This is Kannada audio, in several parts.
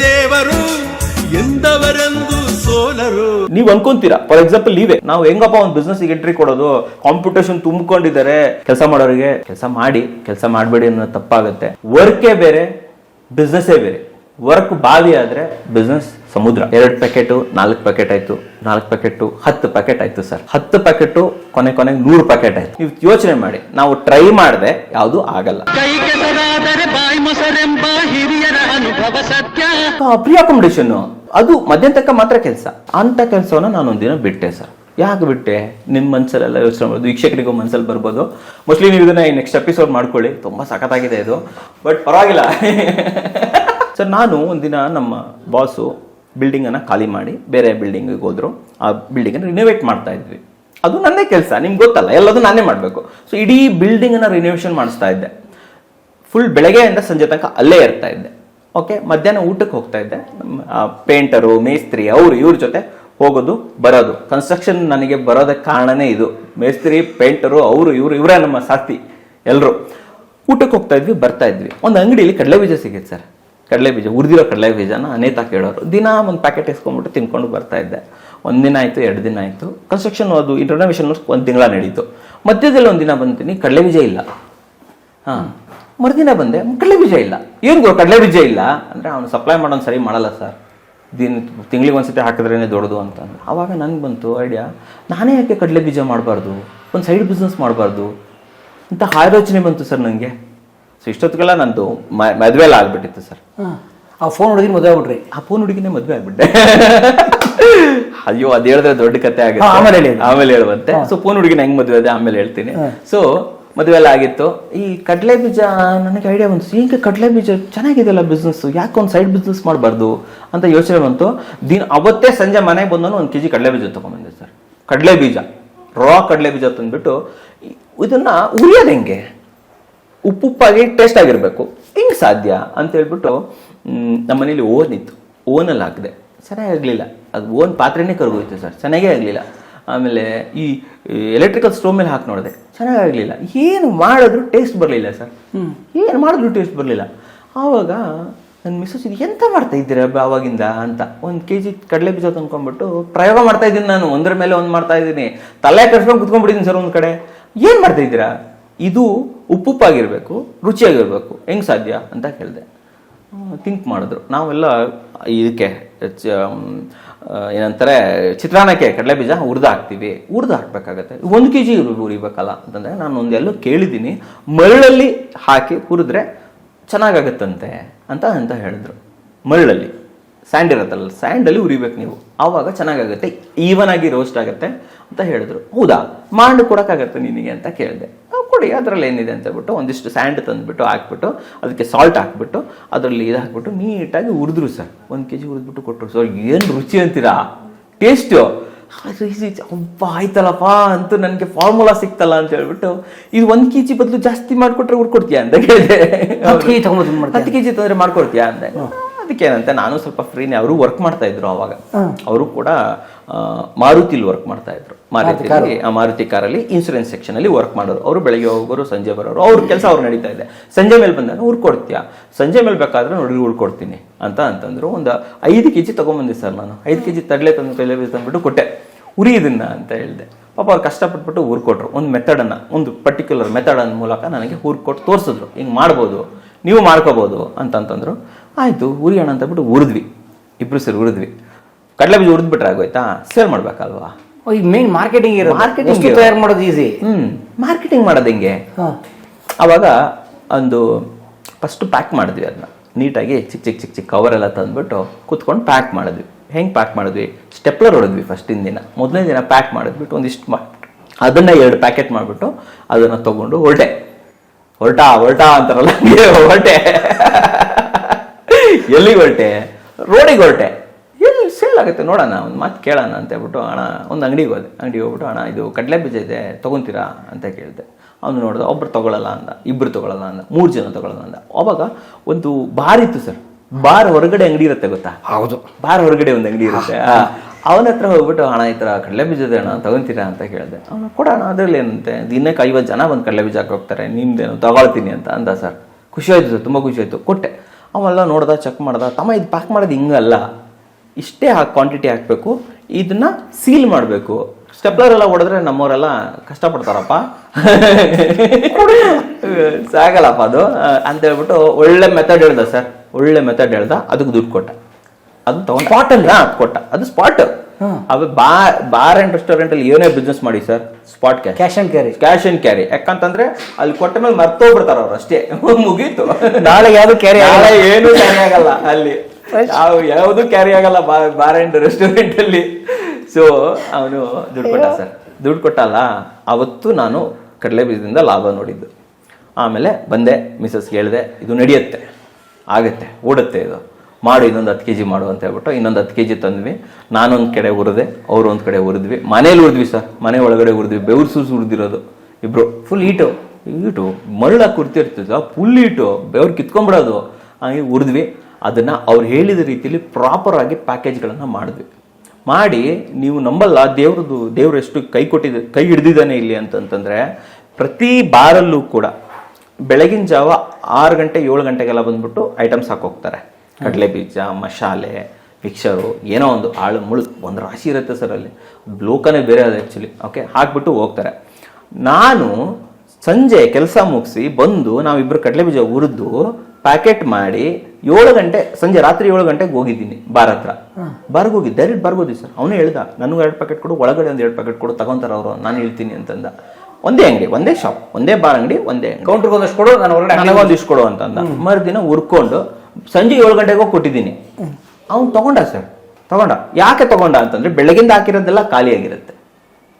ದೇವರು ಎಂದವರೆಂದು ಸೋಲರು. ನೀವ್ ಅನ್ಕೊಂತೀರಾ? ಫಾರ್ ಎಕ್ಸಾಂಪಲ್ ನೀವೇ. ನಾವು ಹೆಂಗಪ್ಪ ಒಂದು ಬಿಸ್ನೆಸ್ ಎಂಟ್ರಿ ಕೊಡೋದು? ಕಾಂಪಿಟೇಷನ್ ತುಂಬಿಕೊಂಡಿದ್ದಾರೆ. ಕೆಲಸ ಮಾಡೋರಿಗೆ ಕೆಲಸ ಮಾಡಿ ಕೆಲಸ ಮಾಡಬೇಡಿ ಅನ್ನೋ ತಪ್ಪಾಗುತ್ತೆ. ವರ್ಕೇ ಬೇರೆ ಬಿಸ್ನೆಸ್ಸೇ ಬೇರೆ. ವರ್ಕ್ ಬಾವಿ ಆದ್ರೆ ಬಿಸ್ನೆಸ್ ಸಮುದ್ರ. ಎರಡು ಪ್ಯಾಕೆಟು ನಾಲ್ಕು ಪ್ಯಾಕೆಟ್ ಆಯ್ತು. ನಾಲ್ಕು ಪ್ಯಾಕೆಟು ಹತ್ತು ಪ್ಯಾಕೆಟ್ ಆಯ್ತು ಸರ್ ಹತ್ತು ಪ್ಯಾಕೆಟು ಕೊನೆ ಕೊನೆಗೆ ನೂರು ಪ್ಯಾಕೆಟ್ ಆಯ್ತು. ನೀವು ಯೋಚನೆ ಮಾಡಿ. ನಾವು ಟ್ರೈ ಮಾಡಿದೆ ಯಾವುದು ಆಗಲ್ಲ. ಪ್ರೀ ಅಕಾಮಿಡೇಷನ್ ಅದು ಮಧ್ಯಾಹ್ನ ತನಕ ಮಾತ್ರ ಕೆಲಸ. ಅಂತ ಕೆಲಸವನ್ನ ನಾನು ಒಂದಿನ ಬಿಟ್ಟೆ ಸರ್. ಯಾಕೆ ಬಿಟ್ಟೆ? ನಿಮ್ಮ ಮನ್ಸಲ್ಲೆಲ್ಲ ಯೋಚನೆ ಮಾಡೋದು, ವೀಕ್ಷಕರಿಗೂ ಮನ್ಸಲ್ಲಿ ಬರ್ಬೋದು. ಮೋಸ್ಟ್ಲಿ ನೀವು ಇದನ್ನ ನೆಕ್ಸ್ಟ್ ಎಪಿಸೋಡ್ ಮಾಡ್ಕೊಳ್ಳಿ. ತುಂಬಾ ಸಖತ್ತಾಗಿದೆ ಇದು. ಬಟ್ ಪರವಾಗಿಲ್ಲ. ಸರ್ ನಾನು ಒಂದಿನ ನಮ್ಮ ಬಾಸು ಬಿಲ್ಡಿಂಗ್ ಅನ್ನ ಖಾಲಿ ಮಾಡಿ ಬೇರೆ ಬಿಲ್ಡಿಂಗಿಗೆ ಹೋದ್ರು. ಆ ಬಿಲ್ಡಿಂಗ್ ಅನ್ನ ರಿನೋವೇಟ್ ಮಾಡ್ತಾ ಇದ್ವಿ. ಅದು ನನ್ನೇ ಕೆಲಸ. ನಿಮ್ಗೆ ಗೊತ್ತಲ್ಲ, ಎಲ್ಲದೂ ನಾನೇ ಮಾಡಬೇಕು. ಸೊ ಇಡೀ ಬಿಲ್ಡಿಂಗ್ ಅನ್ನ ರಿನೋವೇಷನ್ ಮಾಡಿಸ್ತಾ ಇದ್ದೆ. ಫುಲ್ ಬೆಳಗ್ಗೆಯಿಂದ ಸಂಜೆ ತನಕ ಅಲ್ಲೇ ಇರ್ತಾ ಇದ್ದೆ. ಓಕೆ ಮಧ್ಯಾಹ್ನ ಊಟಕ್ಕೆ ಹೋಗ್ತಾ ಇದ್ದೆ. ಪೇಂಟರು ಮೇಸ್ತ್ರಿ, ಅವರು ಇವ್ರ ಜೊತೆ ಹೋಗೋದು, ಬರೋದು. ಕನ್ಸ್ಟ್ರಕ್ಷನ್ ನನಗೆ ಬರೋದಕ್ಕೆ ಕಾರಣನೇ ಇದು. ಮೇಸ್ತ್ರಿ ಪೇಂಟರು ಅವರು ಇವರು, ಇವರೇ ನಮ್ಮ ಸಾಥಿ ಎಲ್ಲರೂ ಊಟಕ್ಕೆ ಹೋಗ್ತಾ ಇದ್ವಿ, ಬರ್ತಾ ಇದ್ವಿ. ಒಂದು ಅಂಗಡಿಯಲ್ಲಿ ಕಡಲೆ ಬೀಜ ಸಿಗುತ್ತೆ ಸರ್. ಕಡಲೆ ಬೀಜ, ಉರಿದಿರೋ ಕಡಲೆ ಬೀಜನ ಅನೇತ ಕೇಳೋರು. ದಿನ ಒಂದು ಪ್ಯಾಕೆಟ್ ಇಸ್ಕೊಂಡ್ಬಿಟ್ಟು ತಿನ್ಕೊಂಡು ಬರ್ತಾ ಇದ್ದೆ. ಒಂದಿನ ಆಯಿತು, ಎರಡು ದಿನ ಆಯಿತು. ಕನ್ಸ್ಟ್ರಕ್ಷನ್ ಅದು ಇಂಟರ್ನೋವೇಷನ್ ಒಂದು ತಿಂಗಳ ನಡೀತು. ಮಧ್ಯದಲ್ಲಿ ಒಂದಿನ ಬಂತೀನಿ ಕಡಲೆ ಬೀಜ ಇಲ್ಲ. ಹಾ. ಮರುದಿನ ಬಂದೆ. ಕಡಲೆ ಬೀಜ ಇಲ್ಲ. ಏನು ಗೋ ಕಡಲೆ ಬೀಜ ಇಲ್ಲ? ಅಂದ್ರೆ ಅವನು ಸಪ್ಲೈ ಮಾಡೋನು ಸರಿ ಮಾಡಲ್ಲ ಸರ್. ದಿನ ತಿಂಗಳಿಗೆ ಒಂದ್ಸತಿ ಹಾಕಿದ್ರೇನೆ ದೊಡ್ಡದು ಅಂತ ಅವಾಗ ಆವಾಗ ನನಗೆ ಬಂತು ಐಡಿಯಾ ನಾನೇ ಯಾಕೆ ಕಡಲೆ ಬೀಜ ಮಾಡಬಾರ್ದು? ಒಂದು ಸೈಡ್ ಬಿಸ್ನೆಸ್ ಮಾಡಬಾರ್ದು? ಅಂತ ಆಲೋಚನೆ ಬಂತು ಸರ್ ನನಗೆ ಸೊ ಇಷ್ಟೊತ್ತಿಗೆಲ್ಲ ನಂದು ಮದುವೆ ಮದ್ವೆ ಎಲ್ಲ ಆಗ್ಬಿಟ್ಟಿತ್ತು ಸರ್. ಆ ಫೋನ್ ಹುಡುಗಿನ ಮದುವೆ ಆಗ್ಬಿಟ್ರಿ. ಆ ಫೋನ್ ಹುಡುಗಿನೇ ಮದ್ವೆ ಆಗ್ಬಿಟ್ಟೆ. ಅಯ್ಯೋ ಅದು ಹೇಳಿದ್ರೆ ದೊಡ್ಡ ಕತೆ ಆಗುತ್ತೆ. ಆಮೇಲೆ ಹೇಳಿ. ಆಮೇಲೆ ಹೇಳುವಂತೆ. ಸೊ ಫೋನ್ ಹುಡುಗಿನ ಹೆಂಗ್ ಮದ್ವೆ ಅದೇ ಆಮೇಲೆ ಹೇಳ್ತೀನಿ. ಸೊ ಮದುವೆ ಎಲ್ಲ ಆಗಿತ್ತು. ಈ ಕಡಲೆ ಬೀಜ, ನನಗೆ ಐಡಿಯಾ ಬಂತು. ಈಗ ಕಡಲೆ ಬೀಜ ಚೆನ್ನಾಗಿದೆಯಲ್ಲ ಬಿಸ್ನೆಸ್ ಯಾಕೆ ಒಂದು ಸೈಡ್ ಬಿಸ್ನೆಸ್ ಮಾಡಬಾರ್ದು ಅಂತ ಯೋಚನೆ ಬಂತು. ದಿನ, ಅವತ್ತೇ ಸಂಜೆ ಮನೆಗೆ ಬಂದನು ಒಂದು ಕೆ ಜಿ ಕಡಲೆ ಬೀಜ ತೊಗೊಂಬಂದೆ ಸರ್. ಕಡಲೆ ಬೀಜ. ರಾ ಕಡಲೆ ಬೀಜ ತಂದ್ಬಿಟ್ಟು, ಇದನ್ನು ಇದನ್ನ ಉರಿಯೋದು ಹೆಂಗೆ? ಉಪ್ಪುಪ್ಪಾಗಿ ಟೇಸ್ಟ್ ಆಗಿರಬೇಕು. ಹಿಂಗೆ ಸಾಧ್ಯ ಅಂತ ಹೇಳ್ಬಿಟ್ಟು ನಮ್ಮ ಮನೇಲಿ ಓನ್ ಇತ್ತು. ಓನಲ್ಲಿ ಹಾಕಿದೆ. ಸರಿಯಾಗಿ ಆಗಲಿಲ್ಲ. ಅದು ಓನ್ ಪಾತ್ರೆನೇ ಕರ್ಗೋಯ್ತು ಸರ್. ಚೆನ್ನಾಗೇ ಆಗಲಿಲ್ಲ. ಆಮೇಲೆ ಈ ಎಲೆಕ್ಟ್ರಿಕಲ್ ಸ್ಟೋವ್ ಮೇಲೆ ಹಾಕಿ ನೋಡಿದೆ. ಚೆನ್ನಾಗಿ ಆಗಲಿಲ್ಲ ಏನು ಮಾಡಿದ್ರು ಟೇಸ್ಟ್ ಬರಲಿಲ್ಲ ಸರ್ ಏನು ಮಾಡಿದ್ರು ಟೇಸ್ಟ್ ಬರಲಿಲ್ಲ. ಆವಾಗ ನನ್ನ ಮಿಸ್ಸಸ್ ಇದು ಎಂತ ಮಾಡ್ತಾ ಇದ್ದೀರಾ ಅವಾಗಿಂದ ಆವಾಗಿಂದ ಅಂತ ಒಂದು ಕೆ ಜಿ ಕಡಲೆ ಬೀಜ ತಂದ್ಕೊಂಡ್ಬಿಟ್ಟು ಪ್ರಯೋಗ ಮಾಡ್ತಾ ಇದ್ದೀನಿ ನಾನು. ಒಂದರ ಮೇಲೆ ಒಂದು ಮಾಡ್ತಾ ಇದ್ದೀನಿ. ತಲೆ ಕಟ್ಸ್ಕೊಂಡು ಕುತ್ಕೊಂಡ್ಬಿಟ್ಟಿದ್ದೀನಿ ಸರ್ ಒಂದು ಕಡೆ. ಏನು ಮಾಡ್ತಾ ಇದ್ದೀರಾ? ಇದು ಉಪ್ಪುಪ್ಪಾಗಿರಬೇಕು ರುಚಿಯಾಗಿರಬೇಕು. ಹೆಂಗ್ ಸಾಧ್ಯ ಅಂತ ಕೇಳಿದೆ. ಥಿಂಕ್ ಮಾಡಿದ್ರು. ನಾವೆಲ್ಲ ಇದಕ್ಕೆ ಏನಂತಾರೆ, ಚಿತ್ರಾನ್ನಕ್ಕೆ ಕಡಲೆ ಬೀಜ ಹುರಿದು ಹಾಕ್ತೀವಿ. ಹುರಿದು ಹಾಕ್ಬೇಕಾಗತ್ತೆ. ಒಂದು ಕೆ ಜಿ ಹುರಿಬೇಕಲ್ಲ ಅಂತಂದರೆ ನಾನು ಒಂದೆಲ್ಲೋ ಕೇಳಿದ್ದೀನಿ. ಮರಳಲ್ಲಿ ಹಾಕಿ ಹುರಿದ್ರೆ ಚೆನ್ನಾಗಾಗತ್ತಂತೆ ಅಂತ ಅಂತ ಹೇಳಿದ್ರು. ಮರಳಲ್ಲಿ. ಸ್ಯಾಂಡ್ ಇರುತ್ತಲ್ಲ ಸ್ಯಾಂಡಲ್ಲಿ ಉರಿಬೇಕು ನೀವು. ಆವಾಗ ಚೆನ್ನಾಗಾಗುತ್ತೆ. ಈವನ್ ಆಗಿ ರೋಸ್ಟ್ ಆಗುತ್ತೆ ಅಂತ ಹೇಳಿದ್ರು. ಹೌದಾ? ಮಾಡಿ ಕೊಡೋಕ್ಕಾಗತ್ತೆ ನಿನಗೆ ಅಂತ ಕೇಳಿದೆ. "ಆ, ಕೊಡಿ ಅದರಲ್ಲಿ ಏನಿದೆ ಅಂತ ಹೇಳ್ಬಿಟ್ಟು ಒಂದಿಷ್ಟು ಸ್ಯಾಂಡ್ ತಂದ್ಬಿಟ್ಟು ಹಾಕ್ಬಿಟ್ಟು ಅದಕ್ಕೆ ಸಾಲ್ಟ್ ಹಾಕ್ಬಿಟ್ಟು ಅದರಲ್ಲಿ ಇದು ಹಾಕ್ಬಿಟ್ಟು ನೀಟಾಗಿ ಉರಿದ್ರು ಸರ್. ಒಂದು ಕೆ ಜಿ ಉರಿದ್ಬಿಟ್ಟು ಕೊಟ್ಟರು ಸರ್ ಏನು ರುಚಿ ಅಂತೀರಾ? ಟೇಸ್ಟು ಒಬ್ಬ ಆಯ್ತಲ್ಲಪ್ಪ ಅಂತೂ ನನಗೆ ಫಾರ್ಮುಲಾ ಸಿಕ್ತಲ್ಲ ಅಂತ ಹೇಳ್ಬಿಟ್ಟು ಇದು ಒಂದು ಕೆ ಜಿ ಬದಲು ಜಾಸ್ತಿ ಮಾಡಿಕೊಟ್ರೆ ಹುರ್ಕೊಡ್ತೀಯಾ ಅಂತ ಕೇಳಿದೆ. ಹತ್ತು ಕೆ ಜಿ ತಂದ್ರೆ ಮಾಡ್ಕೊಡ್ತೀಯಾ ಅಂದೆ. ಅದಕ್ಕೇನಂತೆ ನಾನು ಸ್ವಲ್ಪ ಫ್ರೀನೇ ಅವರು ವರ್ಕ್ ಮಾಡ್ತಾ ಇದ್ರು ಅವಾಗ. ಅವರು ಕೂಡ ಮಾರುತಿಲಿ ವರ್ಕ್ ಮಾಡ್ತಾ ಇದ್ರು. ಮಾರುತಿ ಮಾರುತಿ ಕಾರಲ್ಲಿ ಇನ್ಸೂರೆನ್ಸ್ ಸೆಕ್ಷನ್ ಅಲ್ಲಿ ವರ್ಕ್ ಮಾಡೋರು. ಅವರು ಬೆಳಗ್ಗೆ ಹೋಗೋರು ಸಂಜೆ ಬರೋರು. ಅವ್ರ ಕೆಲಸ ಅವ್ರು ನಡೀತಾ ಇದೆ. ಸಂಜೆ ಮೇಲೆ ಬಂದಾಗ ಹುರ್ಕೊಡ್ತೀಯಾ ಸಂಜೆ ಮೇಲೆ ಬೇಕಾದ್ರೆ ನೋಡಿ ಹುರ್ಕೊಡ್ತೀನಿ ಅಂತ ಅಂತಂದ್ರು. ಒಂದು ಐದು ಕೆಜಿ ತಗೊಂಬಂದೆ ಸರ್ ನಾನು. ಐದು ಕೆಜಿ ತಡ್ಲೆ ತಂದು ತಲೆ ತಂದ್ಬಿಟ್ಟು ಕೊಟ್ಟೆ. ಉರಿ ಇದನ್ನ ಅಂತ ಹೇಳಿದೆ. ಪಾಪ ಅವ್ರು ಕಷ್ಟಪಟ್ಬಿಟ್ಟು ಊರ್ಕೊಟ್ರು ಒಂದು ಮೆಥಡನ್ನು ಒಂದು ಪರ್ಟಿಕ್ಯುಲರ್ ಮೆಥಡ್ ಮೂಲಕ ನನಗೆ ಊರ್ಕೊಟ್ಟು ತೋರಿಸಿದ್ರು. ಹಿಂಗೆ ಮಾಡ್ಬೋದು. ನೀವು ಮಾಡ್ಕೋಬೋದು ಅಂತಂತಂದ್ರು ಆಯ್ತು ಉರಿಯೋಣ ಅಂತಬಿಟ್ಟು ಉರಿದ್ವಿ. ಇಬ್ರು ಸೇರಿ ಉರಿದ್ವಿ. ಕಡಲೆ ಬೀಜ ಉರಿದ್ಬಿಟ್ರೆ ಆಗೋಯ್ತಾ? ಸೇಲ್ ಮಾಡ್ಬೇಕಲ್ವಾ? ಈಗ ಮೇನ್ ಮಾರ್ಕೆಟಿಂಗ್ ಇರೋದು. ಮಾರ್ಕೆಟಿಂಗ್ ತಯಾರು ಮಾಡೋದು ಈಸಿ ಹ್ಞೂ ಮಾರ್ಕೆಟಿಂಗ್ ಮಾಡೋದು ಹೆಂಗೆ? ಅವಾಗ ಒಂದು ಫಸ್ಟ್ ಪ್ಯಾಕ್ ಮಾಡಿದ್ವಿ ಅದನ್ನ ನೀಟಾಗಿ ಚಿಕ್ಕ ಚಿಕ್ಕ ಚಿಕ್ಕ ಚಿಕ್ಕ ಕವರ್ ಎಲ್ಲ ತಂದ್ಬಿಟ್ಟು ಕುತ್ಕೊಂಡು ಪ್ಯಾಕ್ ಮಾಡಿದ್ವಿ. ಹೆಂಗೆ ಪ್ಯಾಕ್ ಮಾಡಿದ್ವಿ? ಸ್ಟೆಪ್ಲರ್ ಹೊಡೆದ್ವಿ ಫಸ್ಟಿನ ದಿನ ಮೊದಲನೇ ದಿನ ಪ್ಯಾಕ್ ಮಾಡಿದ್ಬಿಟ್ಟು ಒಂದಿಷ್ಟು ಮಾ ಅದನ್ನ ಎರಡು ಪ್ಯಾಕೆಟ್ ಮಾಡಿಬಿಟ್ಟು ಅದನ್ನು ತೊಗೊಂಡು ಹೊರಟೆ. ಹೊರಟಾ ಹೊರಟಾ ಅಂತಾರಲ್ಲ ಹೊರಟೆ. ಎಲ್ಲಿಗೆ ಹೊರಟೆ? ರೋಡಿಗೆ ಹೊರಟೆ. ಎಲ್ಲಿ ಸೇಲ್ ಆಗುತ್ತೆ ನೋಡೋಣ ಒಂದು ಮಾತು ಕೇಳೋಣ ಅಂತ ಹೇಳ್ಬಿಟ್ಟು ಅಣ್ಣ ಒಂದು ಅಂಗಡಿಗೆ ಹೋದೆ. ಅಂಗಡಿಗೆ ಹೋಗ್ಬಿಟ್ಟು ಅಣ್ಣ ಇದು ಕಡಲೆ ಬೀಜ ಇದೆ ತೊಗೊಂತೀರಾ? ಅಂತ ಕೇಳಿದೆ. ಅವನು ನೋಡಿದೆ ಒಬ್ರು ತಗೊಳ್ಳಲ್ಲ ಅಂದ ಇಬ್ಬರು ತಗೊಳ್ಳಲ್ಲ ಅಂದ ಮೂರು ಜನ ತೊಗೊಳಲ್ಲ ಅಂದ. ಅವಾಗ ಒಂದು ಬಾರ್ ಇತ್ತು ಸರ್. ಬಾರ್ ಹೊರಗಡೆ ಅಂಗಡಿ ಇರುತ್ತೆ ಗೊತ್ತಾ? ಹೌದು. ಬಾರ್ ಹೊರಗಡೆ ಒಂದು ಅಂಗಡಿ ಇರುತ್ತೆ. ಅವನ ಹತ್ರ ಹೋಗ್ಬಿಟ್ಟು ಹಣ ಈ ಥರ ಕಡಲೆ ಬೀಜದ ಹಣ ತಗೊಂತೀರಾ? ಅಂತ ಕೇಳಿದೆ. ಅವನು ಕೊಡೋಣ ಅದರಲ್ಲಿ ಏನಂತೆ? ದಿನಕ್ಕೆ ಐವತ್ತು ಜನ ಬಂದು ಕಡಲೆ ಬೀಜ ಹಾಕಿ ಹೋಗ್ತಾರೆ ನಿಮ್ದೇನು ತಗೊಳ್ತೀನಿ ಅಂತ ಅಂದ ಸರ್. ಖುಷಿ ಆಯ್ತು ಸರ್ ತುಂಬ ಖುಷಿ ಆಯ್ತು. ಕೊಟ್ಟೆ. ಅವೆಲ್ಲ ನೋಡ್ದ ಚೆಕ್ ಮಾಡ್ದ ತಮ್ಮ ಇದು ಪ್ಯಾಕ್ ಮಾಡೋದು ಹಿಂಗಲ್ಲ ಇಷ್ಟೇ ಹಾಕಿ ಕ್ವಾಂಟಿಟಿ ಹಾಕಬೇಕು. ಇದನ್ನ ಸೀಲ್ ಮಾಡಬೇಕು. ಸ್ಟೆಪ್ಲರ್ ಎಲ್ಲ ಹೊಡೆದ್ರೆ ನಮ್ಮವರೆಲ್ಲ ಕಷ್ಟಪಡ್ತಾರಪ್ಪ. ಸಾಗಲ್ಲಪ್ಪ ಅದು. ಆ, ಅಂತ ಹೇಳ್ಬಿಟ್ಟು ಒಳ್ಳೆ ಮೆಥಡ್ ಹೇಳ್ದ ಸರ್ ಒಳ್ಳೆ ಮೆಥಡ್ ಹೇಳ್ದ. ಅದಕ್ಕೆ ದುಡ್ಡು ಕೊಟ್ಟ. ಅದು ತಗೊಂಡು. ಸ್ಪಾಟ್ ಅಲ್ಲ ಕೊಟ್ಟ. ಅದು ಸ್ಪಾಟ್ ಅವ ಬಾರ್ ಬಾರ್ ಅಂಡ್ ರೆಸ್ಟೋರೆಂಟ್ ಅಲ್ಲಿ ಏನೇ ಬಿಸ್ನೆಸ್ ಮಾಡಿ sir spot cash cash and carry cash and carry ಯಾಕಂತಂದ್ರೆ ಅಲ್ಲಿ ಕೊಟ್ಟ ಮೇಲೆ ಮರ್ತೋಗ್ಬಿಡ್ತಾರ ಅವ್ರು ಅಷ್ಟೇ. ಮುಗೀತು. ನಾಳೆ ಯಾವ್ದು ಕ್ಯಾರಿ ಆಗಲ್ಲ. ಏನು ಕ್ಯಾರಿ ಆಗಲ್ಲ ಅಲ್ಲಿ. ಯಾವ ಯಾವುದು ಕ್ಯಾರಿ ಆಗಲ್ಲ ಬಾರ್ ಅಂಡ್ ರೆಸ್ಟೋರೆಂಟ್ ಅಲ್ಲಿ. ಸೊ ಅವನು ದುಡ್ಡು ಕೊಟ್ಟ ಸರ್ ದುಡ್ಡು ಕೊಟ್ಟಲ್ಲ ಅವತ್ತು ನಾನು ಕಡಲೆ ಬೀಜದಿಂದ ಲಾಭ ನೋಡಿದ್ದು. ಆಮೇಲೆ ಬಂದೆ ಮಿಸಸ್ ಹೇಳಿದೆ ಇದು ನಡೆಯುತ್ತೆ. ಆಗುತ್ತೆ ಓಡುತ್ತೆ ಇದು. ಮಾಡು, ಇನ್ನೊಂದು ಹತ್ತು ಕೆ ಜಿ ಮಾಡು ಅಂತ ಹೇಳ್ಬಿಟ್ಟು ಇನ್ನೊಂದು ಹತ್ತು ಕೆ ಜಿ ತಂದ್ವಿ. ನಾನೊಂದು ಕಡೆ ಉರಿದೆ ಅವರು ಒಂದು ಕಡೆ ಉರಿದ್ವಿ. ಮನೇಲಿ ಉರಿದ್ವಿ ಸರ್. ಮನೆ ಒಳಗಡೆ ಉರಿದ್ವಿ. ಬೆವ್ರು ಸೂಸ್ ಉರಿದಿರೋದು. ಇಬ್ರು ಫುಲ್ ಈಟು ಈಟು ಮರಳ ಕುರ್ತಿರ್ತಿದ್ದ ಫುಲ್ ಈಟು ಬೆವ್ರು ಕಿತ್ಕೊಂಡ್ಬಿಡೋದು. ಹಾಗೆ ಉರಿದ್ವಿ. ಅದನ್ನು ಅವ್ರು ಹೇಳಿದ ರೀತಿಯಲ್ಲಿ ಪ್ರಾಪರ್ ಆಗಿ ಪ್ಯಾಕೇಜ್ಗಳನ್ನ ಮಾಡಿದ್ವಿ. ಮಾಡಿ, ನೀವು ನಂಬಲ್ಲ, ದೇವ್ರದ್ದು, ದೇವ್ರು ಎಷ್ಟು ಕೈ ಕೊಟ್ಟಿದ್ದ ಕೈ ಹಿಡ್ದಿದ್ದಾನೆ ಇಲ್ಲಿ ಅಂತಂತಂದರೆ, ಪ್ರತಿ ಬಾರಲ್ಲೂ ಕೂಡ ಬೆಳಗಿನ ಜಾವ ಆರು ಗಂಟೆ ಏಳು ಗಂಟೆಗೆಲ್ಲ ಬಂದ್ಬಿಟ್ಟು ಐಟಮ್ಸ್ ಹಾಕೋಗ್ತಾರೆ. ಕಡಲೆ ಬೀಜ ಮಸಾಲೆ ಮಿಕ್ಸರು ಏನೋ ಒಂದು ಆಳು ಮುಳು ಒಂದು ರಾಶಿ ಇರುತ್ತೆ ಸರ್ ಅಲ್ಲಿ. ಲೋಕನೇ ಬೇರೆ ಅದು ಆ್ಯಕ್ಚುಲಿ ಓಕೆ ಹಾಕ್ಬಿಟ್ಟು ಹೋಗ್ತಾರೆ. ನಾನು ಸಂಜೆ ಕೆಲಸ ಮುಗಿಸಿ ಬಂದು ನಾವಿಬ್ಬರು ಕಡಲೆ ಬೀಜ ಹುರಿದು ಪ್ಯಾಕೆಟ್ ಮಾಡಿ ಏಳು ಗಂಟೆ ಸಂಜೆ ರಾತ್ರಿ ಏಳು ಗಂಟೆಗೆ ಹೋಗಿದ್ದೀನಿ ಬಾರ್ ಹತ್ರ. ಬಾರ್ಗೆ ಹೋಗಿ ಡೈರೆಕ್ಟ್ ಬರ್ಬೋದು ಸರ್. ಅವನು ಹೇಳ್ದ ನನಗೆ ಎರಡು ಪ್ಯಾಕೆಟ್ ಕೊಡು ಒಳಗಡೆ ಒಂದು ಎರಡು ಪ್ಯಾಕೆಟ್ ಕೊಡು ತಗೊಂತಾರೆ ಅವರು ನಾನು ಹೇಳ್ತೀನಿ ಅಂತಂದ. ಒಂದೇ ಅಂಗಡಿ ಒಂದೇ ಶಾಪ್ ಒಂದೇ ಬಾರ್ ಅಂಗಡಿ ಒಂದೇ ಕೌಂಟ್ರಿಗೆ ಒಂದಷ್ಟು ಕೊಡು ನಾನು ಹೊರಗಡೆ ನನಗೊಂದು ಇಷ್ಟು ಕೊಡು ಅಂತಂದ. ಮರುದಿನ ಹುರ್ಕೊಂಡು ಸಂಜೆ ಏಳು ಗಂಟೆಗೋ ಕೊಟ್ಟಿದ್ದೀನಿ. ಅವ್ನು ತಗೊಂಡ ಸರ್ ತಗೊಂಡ. ಯಾಕೆ ತಗೊಂಡ ಅಂತಂದ್ರೆ ಬೆಳಗಿಂದ ಹಾಕಿರೋದೆಲ್ಲ ಖಾಲಿಯಾಗಿರುತ್ತೆ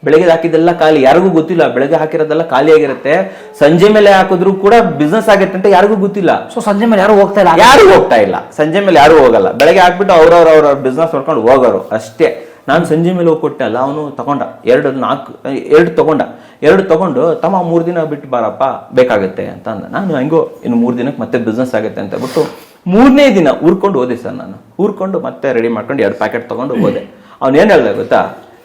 ಬೆಳಗ್ಗೆ ಹಾಕಿದ್ದೆಲ್ಲ ಖಾಲಿ ಯಾರಿಗೂ ಗೊತ್ತಿಲ್ಲ. ಬೆಳಗ್ಗೆ ಹಾಕಿರೋದೆಲ್ಲ ಖಾಲಿಯಾಗಿರುತ್ತೆ ಸಂಜೆ ಮೇಲೆ ಹಾಕಿದ್ರು ಕೂಡ ಬಿಸ್ನೆಸ್ ಆಗುತ್ತೆ ಅಂತ ಯಾರಿಗೂ ಗೊತ್ತಿಲ್ಲ. ಸೊ ಸಂಜೆ ಮೇಲೆ ಯಾರು ಹೋಗ್ತಾ ಇಲ್ಲ? ಯಾರು ಹೋಗ್ತಾ ಇಲ್ಲ. ಸಂಜೆ ಮೇಲೆ ಯಾರು ಹೋಗಲ್ಲ. ಬೆಳಗ್ಗೆ ಹಾಕ್ಬಿಟ್ಟು ಅವ್ರವ್ರ ಅವ್ರವ್ರ ಬಿಸ್ನೆಸ್ ನೋಡ್ಕೊಂಡು ಹೋಗೋರು ಅಷ್ಟೇ. ನಾನು ಸಂಜೆ ಮೇಲೆ ಹೋಗಿ ಕೊಟ್ಟೆ ಅಲ್ಲ ಅವನು ತಗೊಂಡ. ಎರಡು ನಾಲ್ಕು ಎರಡು ತಗೊಂಡ. ಎರಡು ತಗೊಂಡು ತಮ್ಮ ಮೂರು ದಿನ ಬಿಟ್ಟು ಬಾರಪ್ಪ ಬೇಕಾಗುತ್ತೆ ಅಂತ ಅಂದ. ನಾನು ಹೆಂಗೋ ಇನ್ನು ಮೂರು ದಿನಕ್ಕೆ ಮತ್ತೆ ಬಿಸ್ನೆಸ್ ಆಗುತ್ತೆ ಅಂತ ಬಿಟ್ಟು ಮೂರನೇ ದಿನ ಊರ್ಕೊಂಡು ಹೋದೆ ಸರ್ ನಾನು. ಊರ್ಕೊಂಡು ಮತ್ತೆ ರೆಡಿ ಮಾಡ್ಕೊಂಡು ಎರಡು ಪ್ಯಾಕೆಟ್ ತಗೊಂಡು ಹೋದೆ. ಅವ್ನು ಏನು ಹೇಳ್ದೆ ಗೊತ್ತಾ?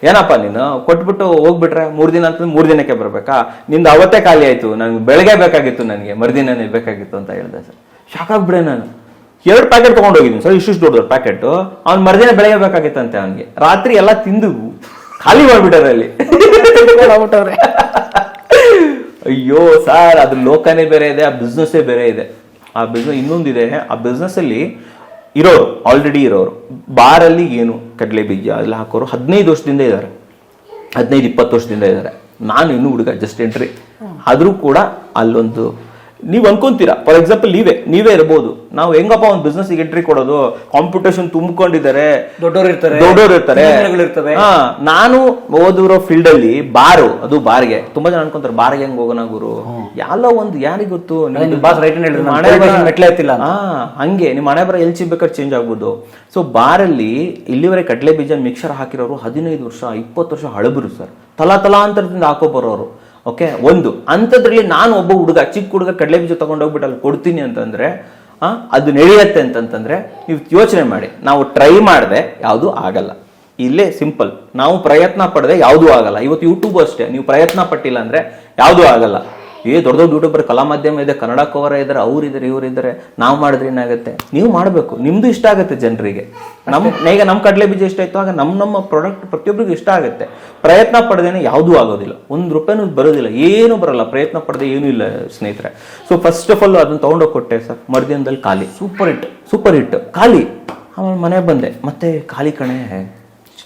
ಏನಪ್ಪ ನೀನು? ಕೊಟ್ಬಿಟ್ಟು ಹೋಗ್ಬಿಟ್ರೆ ಮೂರು ದಿನ ಅಂತ ಮೂರು ದಿನಕ್ಕೆ ಬರಬೇಕಾ? ನಿಂದು ಅವತ್ತೇ ಖಾಲಿ ಆಯ್ತು. ನನಗೆ ಬೆಳಗ್ಗೆ ಬೇಕಾಗಿತ್ತು ನನಗೆ. ಮರುದಿನನೇ ಬೇಕಾಗಿತ್ತು ಅಂತ ಹೇಳಿದೆ ಸರ್. ಶಾಕ್ ಆಗ್ಬಿಡೆ ನಾನು. ಎರಡು ಪ್ಯಾಕೆಟ್ ತೊಗೊಂಡೋಗಿದ್ದೀನಿ ಸರ್ ಇಷ್ಟು ದೊಡ್ಡ ಪ್ಯಾಕೆಟ್ ಅವ್ನು ಮರುದಿನ ಬೆಳಗ್ಗೆ ಬೇಕಾಗಿತ್ತಂತೆ ಅವನಿಗೆ. ರಾತ್ರಿ ಎಲ್ಲ ತಿಂದು ಖಾಲಿ ಮಾಡ್ಬಿಟ್ಟಾರೆ ಅಲ್ಲಿ. ಅಯ್ಯೋ ಸರ್ ಅದು ಲೋಕನೇ ಬೇರೆ ಇದೆ ಆ ಬಿಸ್ನೆಸ್ಸೇ ಬೇರೆ ಇದೆ. ಆ ಬಿಸ್ನೆಸ್ ಇನ್ನೊಂದಿದೆ. ಆ ಬಿಸ್ನೆಸ್ಸಲ್ಲಿ ಅಲ್ಲಿ ಇರೋರು ಆಲ್ರೆಡಿ ಇರೋರು ಬಾರಲ್ಲಿ ಏನು ಕಡಲೆ ಬೀಜ ಎಲ್ಲ ಹಾಕೋರು ಹದಿನೈದು ವರ್ಷದಿಂದ ಇದ್ದಾರೆ. ಹದಿನೈದು ಇಪ್ಪತ್ತು ವರ್ಷದಿಂದ ಇದ್ದಾರೆ. ನಾನು ಇನ್ನೂ ಹುಡುಗ ಜಸ್ಟ್ ಎಂಟ್ರಿ ಆದರೂ ಕೂಡ ಅಲ್ಲೊಂದು ನೀವು ಅನ್ಕೊಂತೀರಾ? ಫಾರ್ ಎಕ್ಸಾಂಪಲ್ ನೀವೇ ನೀವೇ ಇರಬಹುದು ನಾವು ಹೆಂಗಪ್ಪ ಒಂದು ಬಿಸ್ನೆಸ್ ಎಂಟ್ರಿ ಕೊಡೋದು? ಕಾಂಪಿಟೇಷನ್ ತುಂಬಿಕೊಂಡಿದ್ದಾರೆ. ದೊಡ್ಡವರು ಇರ್ತಾರೆ. ದೊಡ್ಡವರು ಇರ್ತಾರೆ. ನಾನು ಓದಿರೋ ಫೀಲ್ಡ್ ಅಲ್ಲಿ ಬಾರು ಅದು ಬಾರ್ಗೆ. ತುಂಬಾ ಜನ ಅನ್ಕೊಂತಾರೆ ಬಾರ್ಗೆ ಹೆಂಗ್ ಹೋಗೋಣ ಗುರು? ಎಲ್ಲ ಒಂದು ಯಾರಿಗ್ ಗೊತ್ತು? ಮೆಟ್ಲೇ ಹಂಗೆ ನಿಮ್ಮ ಹಣೆ ಬರ ಎಲ್ಲಿ ಸಿಗ್ಬೇಕಾದ್ರೆ ಚೇಂಜ್ ಆಗ್ಬೋದು. ಸೊ ಬಾರಲ್ಲಿ ಇಲ್ಲಿವರೆ ಕಡಲೆ ಬೀಜ ಮಿಕ್ಸರ್ ಹಾಕಿರೋರು ಹದಿನೈದು ವರ್ಷ ಇಪ್ಪತ್ತು ವರ್ಷ ಹಳಬರು ಸರ್ ತಲಾ ತಲಾಂತರದಿಂದ ಹಾಕೋ ಬರೋರು. ಓಕೆ? ಒಂದು, ಅಂಥದ್ರಲ್ಲಿ ನಾನು ಒಬ್ಬ ಹುಡುಗ, ಚಿಕ್ಕ ಹುಡುಗ ಕಡಲೆ ಬೀಜ ತಗೊಂಡೋಗ್ಬಿಟ್ಟು ಅಲ್ಲಿ ಕೊಡ್ತೀನಿ ಅಂತಂದ್ರೆ ಅದು ನಡೆಯುತ್ತೆ ಅಂತಂತಂದ್ರೆ ನೀವು ಯೋಚನೆ ಮಾಡಿ. ನಾವು ಟ್ರೈ ಮಾಡದೆ, ಯಾವುದು ಆಗಲ್ಲ. ಇಲ್ಲೇ ಸಿಂಪಲ್ ನಾವು ಪ್ರಯತ್ನ ಪಡದೆ ಯಾವುದೂ ಆಗಲ್ಲ. ಇವತ್ತು ಯೂಟ್ಯೂಬ್ ಅಷ್ಟೇ. ನೀವು ಪ್ರಯತ್ನ ಪಟ್ಟಿಲ್ಲ ಅಂದ್ರೆ ಯಾವುದೂ ಆಗಲ್ಲ. ಏ ದೊಡ್ಡ ದೊಡ್ಡ ಯೂಟ್ಯೂಬರ್ ಕಲಾ ಮಾಧ್ಯಮ ಇದೆ, ಕನ್ನಡ ಕವರ ಇದ್ದಾರೆ ಅವ್ರು ಇವರಿದ್ದಾರೆ ನಾವು ಮಾಡಿದ್ರೆ ಏನಾಗುತ್ತೆ? ನೀವು ಮಾಡಬೇಕು. ನಿಮ್ದು ಇಷ್ಟ ಆಗುತ್ತೆ ಜನರಿಗೆ. ನಮ್ಮ ಈಗ ನಮ್ಮ ಕಡಲೆ ಬೀಜ ಇಷ್ಟ ಆಯ್ತು ಆಗ ನಮ್ಮ ನಮ್ಮ ಪ್ರಾಡಕ್ಟ್ ಪ್ರತಿಯೊಬ್ಬರಿಗೂ ಇಷ್ಟ ಆಗುತ್ತೆ. ಪ್ರಯತ್ನ ಪಡೆದೇನೆ ಯಾವುದೂ ಆಗೋದಿಲ್ಲ. ಒಂದು ರೂಪಾಯಿನೂ ಬರೋದಿಲ್ಲ. ಏನು ಬರಲ್ಲ. ಪ್ರಯತ್ನ ಪಡೆದೆ ಏನೂ ಇಲ್ಲ ಸ್ನೇಹಿತರೆ. ಸೊ ಫಸ್ಟ್ ಆಫ್ ಆಲ್ ಅದನ್ನ ತೊಗೊಂಡೋಗಿ ಕೊಟ್ಟೆ ಸರ್. ಮರುದಿನದಲ್ಲಿ ಖಾಲಿ. ಸೂಪರ್ ಹಿಟ್ ಸೂಪರ್ ಹಿಟ್ ಖಾಲಿ. ಆಮೇಲೆ ಮನೆಗೆ ಬಂದೆ. ಮತ್ತೆ ಖಾಲಿ ಕಣೆ.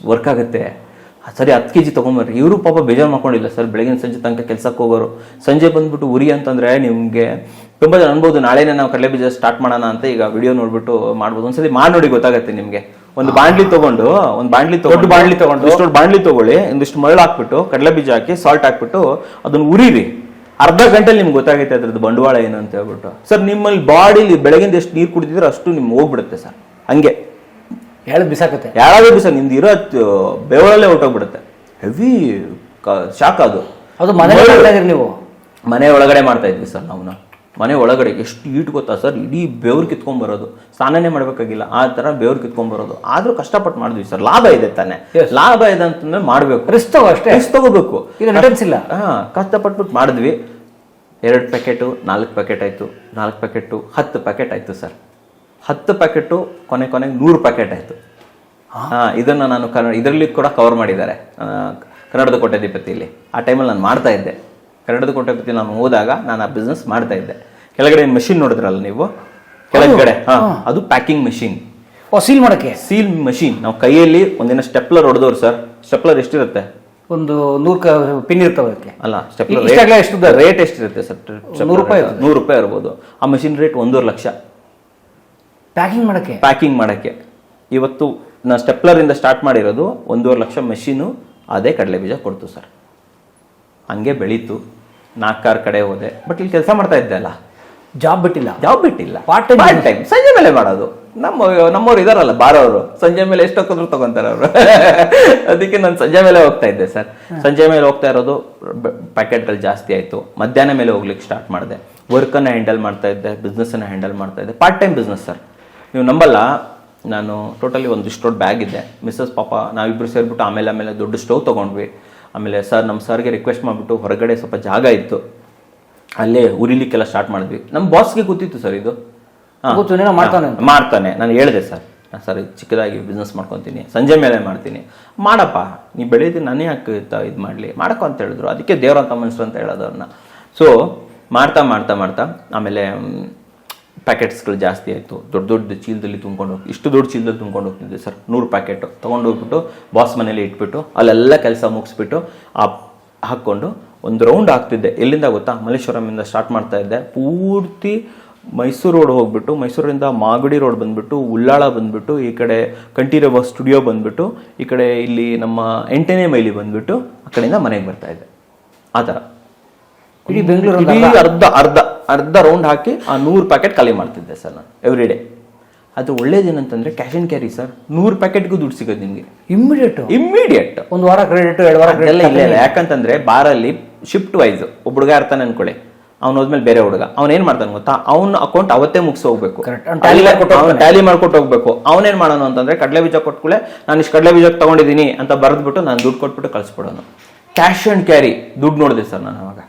ವರ್ಕ್ ಆಗುತ್ತೆ. ಸರಿ ಹತ್ತು ಕೆ ಜಿ ತೊಗೊಂಬರ್ರಿ. ಇವರು ಪಾಪ ಬೇಜಾರು ಮಾಡ್ಕೊಂಡಿಲ್ಲ ಸರ್. ಬೆಳಗಿನ ಸಂಜೆ ತನಕ ಕೆಲ್ಸಕ್ಕೆ ಹೋಗೋರು. ಸಂಜೆ ಬಂದ್ಬಿಟ್ಟು ಉರಿ ಅಂತಂದರೆ ನಿಮಗೆ ತುಂಬ ಜನ ಅನ್ಬೋದು ನಾಳೆನೇ ನಾವು ಕಡಲೆ ಬೀಜ ಸ್ಟಾರ್ಟ್ ಮಾಡೋಣ ಅಂತ ಈಗ ವಿಡಿಯೋ ನೋಡ್ಬಿಟ್ಟು ಮಾಡ್ಬೋದು. ಒಂದ್ಸರಿ ಮಾಡಿ ನೋಡಿ ಗೊತ್ತಾಗುತ್ತೆ ನಿಮಗೆ. ಒಂದು ಬಾಂಡ್ಲಿ ತಗೊಂಡು ಒಂದು ಬಾಂಡ್ಲಿ ದೊಡ್ಡ ಬಾಂಡ್ಲಿ ತಗೊಂಡು. ಇಷ್ಟೊಂದು ಬಾಂಡ್ಲಿ ತಗೊಳ್ಳಿ ಒಂದಿಷ್ಟು ಮರಳು ಹಾಕ್ಬಿಟ್ಟು ಕಡಲೆ ಬೀಜ ಹಾಕಿ ಸಾಲ್ಟ್ ಹಾಕ್ಬಿಟ್ಟು ಅದನ್ನ ಉರಿರಿ. ಅರ್ಧ ಗಂಟೆಲಿ ನಿಮ್ಗೆ ಗೊತ್ತಾಗುತ್ತೆ ಅದ್ರದ್ದು ಬಂಡವಾಳ ಏನು ಅಂತ ಹೇಳ್ಬಿಟ್ಟು. ಸರ್ ನಿಮ್ಮಲ್ಲಿ ಬಾಡಿಲಿ ಬೆಳಗಿಂದ ಎಷ್ಟು ನೀರು ಕುಡಿದಿದ್ರೆ ಅಷ್ಟು ನಿಮ್ಗೆ ಹೋಗ್ಬಿಡುತ್ತೆ ಸರ್. ಹಂಗೆ. ಹೇಳಿ ಬಿಸಾಕತ್ತೆ? ಯಾರಾದ್ರೂ ನಿಮ್ದು ಇರೋ ಬೆವರಲ್ಲೇ ಹೊರಟೋಗ್ಬಿಡುತ್ತೆ. ಹೆವಿ ಶಾಕ್ ಅದು. ಅದು ಮನೆ ನೀವು? ಮನೆ ಒಳಗಡೆ ಮಾಡ್ತಾ ಇದ್ವಿ ಸರ್ ನಾವು ಮನೆ ಒಳಗಡೆ ಎಷ್ಟು ಈಟ್ ಗೊತ್ತಾ ಸರ್? ಇಡೀ ಬೆವ್ರು ಕಿತ್ಕೊಂಡ್ ಬರೋದು. ಸ್ನಾನನೇ ಮಾಡ್ಬೇಕಾಗಿಲ್ಲ. ಆ ತರ ಬೆವ್ರು ಕಿತ್ಕೊಂಡ್ಬರೋದು ಆದ್ರೂ ಕಷ್ಟಪಟ್ಟು ಮಾಡಿದ್ವಿ ಸರ್. ಲಾಭ ಇದೆ ತಾನೆ. ಲಾಭ ಇದೆ ಅಂತಂದ್ರೆ ಮಾಡ್ಬೇಕು. ರಿಸ್ಕ್ ತಗೋ ಅಷ್ಟೇ. ರಿಸ್ಕ್ ತಗೋಬೇಕು. ರಿಟರ್ನ್ಸ್ ಇಲ್ಲ. ಕಷ್ಟಪಟ್ಟು ಕಷ್ಟಪಟ್ಬಿಟ್ಟು ಮಾಡಿದ್ವಿ. ಎರಡು ಪ್ಯಾಕೆಟು ನಾಲ್ಕು ಪ್ಯಾಕೆಟ್ ಆಯ್ತು. ನಾಲ್ಕು ಪ್ಯಾಕೆಟು ಹತ್ತು ಪ್ಯಾಕೆಟ್ ಆಯ್ತು ಸರ್. ಹತ್ತು ಪ್ಯಾಕೆಟು ಕೊನೆ ಕೊನೆಗೆ ನೂರು ಪ್ಯಾಕೆಟ್ ಆಯಿತು. ಇದನ್ನು ನಾನು ಕನ್ನಡ ಇದರಲ್ಲಿ ಕೂಡ ಕವರ್ ಮಾಡಿದ್ದಾರೆ. ಕನ್ನಡದ ಕೋಟ್ಯಾಧಿಪತಿಯಲ್ಲಿ ಆ ಟೈಮಲ್ಲಿ ನಾನು ಮಾಡ್ತಾ ಇದ್ದೆ. ಕನ್ನಡದ ಕೋಟ್ಯಾಧಿಪತಿ ನಾನು ಹೋದಾಗ ನಾನು ಆ ಬಿಸ್ನೆಸ್ ಮಾಡ್ತಾ ಇದ್ದೆ. ಕೆಳಗಡೆ ಮೆಷಿನ್ ನೋಡಿದ್ರಲ್ಲ ನೀವು? ಕೆಳಗಡೆ ಹಾ ಅದು ಪ್ಯಾಕಿಂಗ್ ಮೆಷಿನ್ ಓ ಸೀಲ್ ಮಾಡಕ್ಕೆ? ಸೀಲ್ ಮೆಷಿನ್ ನಾವು ಕೈಯಲ್ಲಿ ಒಂದಿನ ಸ್ಟೆಪ್ಲರ್ ಹೊಡೆದವ್ರು ಸರ್ ಸ್ಟೆಪ್ಲರ್ ಎಷ್ಟಿರುತ್ತೆ? ಒಂದು ನೂರು ಪಿನ್ ಇರ್ತವೆ ಅದಕ್ಕೆ. ಅಲ್ಲ ಸ್ಟೆಪ್ಲರ್ ಎಷ್ಟು? ರೇಟ್ ಎಷ್ಟಿರುತ್ತೆ ಸರ್ ನೂರು ರೂಪಾಯಿ. ನೂರು ರೂಪಾಯಿ ಇರ್ಬೋದು. ಆ ಮೆಷಿನ್ ರೇಟ್ ಒಂದೂವರೆ ಲಕ್ಷ. ಪ್ಯಾಕಿಂಗ್ ಮಾಡೋಕ್ಕೆ? ಪ್ಯಾಕಿಂಗ್ ಮಾಡೋಕ್ಕೆ. ಇವತ್ತು ನಾ ಸ್ಟೆಪ್ಲರಿಂದ ಸ್ಟಾರ್ಟ್ ಮಾಡಿರೋದು ಒಂದೂವರೆ ಲಕ್ಷ ಮೆಷಿನು ಅದೇ ಕಡಲೆ ಬೀಜ ಕೊಡ್ತು ಸರ್ ಹಂಗೆ ಬೆಳೀತು. ನಾಲ್ಕಾರು ಕಡೆ ಹೋದೆ. ಬಟ್ ಇಲ್ಲಿ ಕೆಲಸ ಮಾಡ್ತಾ ಇದ್ದೆ ಅಲ್ಲ. ಜಾಬ್ ಬಿಟ್ಟಿಲ್ಲ? ಜಾಬ್ ಬಿಟ್ಟಿಲ್ಲ. ಪಾರ್ಟ್ ಟೈಮ್ ಸಂಜೆ ಮೇಲೆ ಮಾಡೋದು. ನಮ್ಮ ನಮ್ಮವ್ರು ಇದಾರಲ್ಲ ಬಾರೋರು ಸಂಜೆ ಮೇಲೆ ಎಷ್ಟು ಹಾಕಿದ್ರು ತಗೊಂತಾರೆ ಅವರು. ಅದಕ್ಕೆ ನಾನು ಸಂಜೆ ಮೇಲೆ ಹೋಗ್ತಾ ಇದ್ದೆ ಸರ್ ಸಂಜೆ ಮೇಲೆ ಹೋಗ್ತಾ ಇರೋದು ಪ್ಯಾಕೆಟ್ಗಳು ಜಾಸ್ತಿ ಆಯಿತು. ಮಧ್ಯಾಹ್ನ ಮೇಲೆ ಹೋಗ್ಲಿಕ್ಕೆ ಸ್ಟಾರ್ಟ್ ಮಾಡಿದೆ. ವರ್ಕನ್ನು ಹ್ಯಾಂಡಲ್ ಮಾಡ್ತಾ ಇದ್ದೆ ಬಿಸ್ನೆಸ್ಸನ್ನು ಹ್ಯಾಂಡಲ್ ಮಾಡ್ತಾ ಇದ್ದೆ. ಪಾರ್ಟ್ ಟೈಮ್ ಬಿಸ್ನೆಸ್ ಸರ್ ನೀವು ನಂಬಲ್ಲ. ನಾನು ಟೋಟಲಿ ಒಂದಿಷ್ಟು ದೊಡ್ಡ ಬ್ಯಾಗ್ ಇದ್ದೆ. ಮಿಸ್ಸಸ್ ಪಾಪ ನಾವಿಬ್ಬರು ಸೇರಿಬಿಟ್ಟು ಆಮೇಲೆ ಆಮೇಲೆ ದೊಡ್ಡ ಸ್ಟೌವ್ ತೊಗೊಂಡ್ವಿ. ಆಮೇಲೆ ಸರ್ ನಮ್ಮ ಸರ್ಗೆ ರಿಕ್ವೆಸ್ಟ್ ಮಾಡಿಬಿಟ್ಟು ಹೊರಗಡೆ ಸ್ವಲ್ಪ ಜಾಗ ಇತ್ತು. ಅಲ್ಲೇ ಉರಿಲಿಕ್ಕೆಲ್ಲ ಸ್ಟಾರ್ಟ್ ಮಾಡಿದ್ವಿ. ನಮ್ಮ ಬಾಸ್ಗೆ ಗೊತ್ತಿತ್ತು ಸರ್ ಇದು. ಮಾಡ್ತಾನೆ ಮಾಡ್ತಾನೆ. ನಾನು ಹೇಳಿದೆ ಸರ್ ಸರ್ ಚಿಕ್ಕದಾಗಿ ಬಿಸ್ನೆಸ್ ಮಾಡ್ಕೊತೀನಿ. ಸಂಜೆ ಮೇಲೆ ಮಾಡ್ತೀನಿ. ಮಾಡಪ್ಪ ನೀ ಬೆಳೆಯೋದು ನಾನೇ ಯಾಕೆ ಇದು ಮಾಡಲಿ. ಮಾಡಕ್ಕೋ ಅಂತ ಹೇಳಿದ್ರು. ಅದಕ್ಕೆ ದೇವರಂತ ಮನುಷ್ಯರು ಅಂತ ಹೇಳೋದು ಅವ್ರನ್ನ. ಸೊ ಮಾಡ್ತಾ ಮಾಡ್ತಾ ಮಾಡ್ತಾ ಆಮೇಲೆ ಪ್ಯಾಕೆಟ್ಸ್ಗಳು ಜಾಸ್ತಿ ಆಯಿತು. ದೊಡ್ಡ ದೊಡ್ಡ ಚೀಲದಲ್ಲಿ ತುಂಬ್ಕೊಂಡು ಹೋಗಿ ಇಷ್ಟು ದೊಡ್ಡ ಚೀಲದಲ್ಲಿ ತುಂಬ್ಕೊಂಡು ಹೋಗ್ತಿದ್ದೆ ಸರ್. ನೂರು ಪ್ಯಾಕೆಟು. ತೊಗೊಂಡು ಹೋಗ್ಬಿಟ್ಟು ಬಾಸ್ ಮನೇಲಿ ಇಟ್ಬಿಟ್ಟು, ಅಲ್ಲೆಲ್ಲ ಕೆಲಸ ಮುಗಿಸ್ಬಿಟ್ಟು ಆ ಹಾಕ್ಕೊಂಡು ಒಂದು ರೌಂಡ್ ಹಾಕ್ತಿದ್ದೆ. ಎಲ್ಲಿಂದ ಗೊತ್ತಾ? ಮಲ್ಲೇಶ್ವರಮಿಂದ ಸ್ಟಾರ್ಟ್ ಮಾಡ್ತಾ ಇದ್ದೆ. ಪೂರ್ತಿ ಮೈಸೂರು ರೋಡ್ ಹೋಗ್ಬಿಟ್ಟು, ಮೈಸೂರಿಂದ ಮಾಗಡಿ ರೋಡ್ ಬಂದ್ಬಿಟ್ಟು ಉಳ್ಳಾಳ ಬಂದ್ಬಿಟ್ಟು, ಈ ಕಡೆ ಕಂಠೀರವ ಸ್ಟುಡಿಯೋ ಬಂದ್ಬಿಟ್ಟು, ಈ ಕಡೆ ಇಲ್ಲಿ ನಮ್ಮ ಎಂಟನೇ ಮೈಲಿ ಬಂದ್ಬಿಟ್ಟು, ಆ ಕಡೆಯಿಂದ ಮನೆಗೆ ಬರ್ತಾ ಇದ್ದೆ. ಆ ಥರ. ಇಡೀ ಬೆಂಗಳೂರು ಇಡೀ ಅರ್ಧ. ಅರ್ಧ ಅರ್ಧ ರೌಂಡ್ ಹಾಕಿ ಆ ನೂರು ಪ್ಯಾಕೆಟ್ ಖಾಲಿ ಮಾಡ್ತಿದ್ದೆ ಸರ್ ನಾನು ಎವ್ರಿ ಡೇ ಅದು ಒಳ್ಳೇದೇನಂತಂದ್ರೆ ಕ್ಯಾಶ್ ಅಂಡ್ ಕ್ಯಾರಿ ಸರ್. ನೂರು ಪ್ಯಾಕೆಟ್ಗೂ ದುಡ್ಡು ಸಿಗೋದು ನಿಮಗೆ. ಇಮಿಡಿಯೇಟ್ ಇಮ್ಮಿಡಿಯೇಟ್ ಒಂದು ವಾರ ಕ್ರೆಡಿಟ್ ಎರಡು ವಾರ ಕ್ರೆಡಿಟ್ ಇಲ್ಲ ಇಲ್ಲ. ಯಾಕಂತಂದ್ರೆ ಬಾರಲ್ಲಿ ಶಿಫ್ಟ್ ವೈಸ್ ಒಬ್ಬ ಹುಡುಗ ಇರ್ತಾನೆ ಅನ್ಕೊಳ್ಳಿ. ಅವ್ನು ಹೋದ್ಮೇಲೆ ಬೇರೆ ಹುಡುಗ. ಅವ್ನ ಏನ್ ಮಾಡ್ತಾನೆ ಗೊತ್ತಾ? ಅವ್ನ ಅಕೌಂಟ್ ಅವತ್ತೇ ಮುಗಿಸಿ ಹೋಗ್ಬೇಕು. ಟ್ಯಾಲಿ ಮಾಡ್ಕೊಟ್ಟು ಹೋಗ್ಬೇಕು. ಅವನೇನ್ ಮಾಡೋನು ಅಂತಂದ್ರೆ ಕಡಲೆ ಬೀಜ ಕೊಟ್ಕೂಳೆ ನಾನು ಇಷ್ಟು ಕಡಲೆ ಬೀಜ ತಗೊಂಡಿದ್ದೀನಿ ಅಂತ ಬರೆದ್ಬಿಟ್ಟು ನಾನು ದುಡ್ಡು ಕೊಟ್ಬಿಟ್ಟು ಕಳಿಸ್ಬಿಡೋನು. ಕ್ಯಾಶ್ ಅಂಡ್ ಕ್ಯಾರಿ ದುಡ್ಡು ನೋಡಿದೆ ಸರ್ ನಾನು ಅವಾಗ.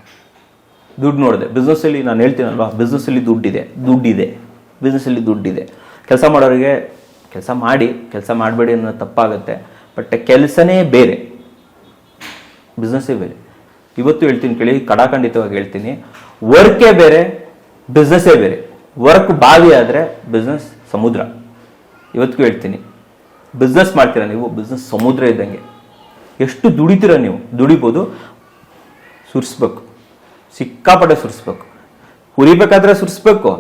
ದುಡ್ಡು ನೋಡಿದೆ. ಬಿಸ್ನೆಸ್ಸಲ್ಲಿ ನಾನು ಹೇಳ್ತೀನಲ್ವಾ? ಬಿಸ್ನೆಸ್ಸಲ್ಲಿ ದುಡ್ಡಿದೆ. ದುಡ್ಡಿದೆ. ಬಿಸ್ನೆಸ್ಸಲ್ಲಿ ದುಡ್ಡಿದೆ. ಕೆಲಸ ಮಾಡೋರಿಗೆ ಕೆಲಸ ಮಾಡಿ, ಕೆಲಸ ಮಾಡಬೇಡಿ ಅನ್ನೋ ತಪ್ಪಾಗುತ್ತೆ. ಬಟ್ ಕೆಲಸನೇ ಬೇರೆ. ಬಿಸ್ನೆಸ್ಸೇ ಬೇರೆ. ಇವತ್ತು ಹೇಳ್ತೀನಿ ಕೇಳಿ ಕಡಾಖಂಡಿತವಾಗಿ ಹೇಳ್ತೀನಿ. ವರ್ಕೇ ಬೇರೆ ಬಿಸ್ನೆಸ್ಸೇ ಬೇರೆ. ವರ್ಕ್ ಬಾವಿ ಆದರೆ ಬಿಸ್ನೆಸ್ ಸಮುದ್ರ. ಇವತ್ತಿಗೂ ಹೇಳ್ತೀನಿ. ಬಿಸ್ನೆಸ್ ಮಾಡ್ತೀರಾ ನೀವು? ಬಿಸ್ನೆಸ್ ಸಮುದ್ರ ಇದ್ದಂಗೆ. ಎಷ್ಟು ದುಡಿತೀರ ನೀವು? ದುಡಿಬೋದು, ಸುರಿಸ್ಬೇಕು. ಸಿಕ್ಕಾಪಟ್ಟೆ ಸುರಿಸ್ಬೇಕು. ಹುರಿಬೇಕಾದ್ರೆ ಸುರಿಸ್ಬೇಕು.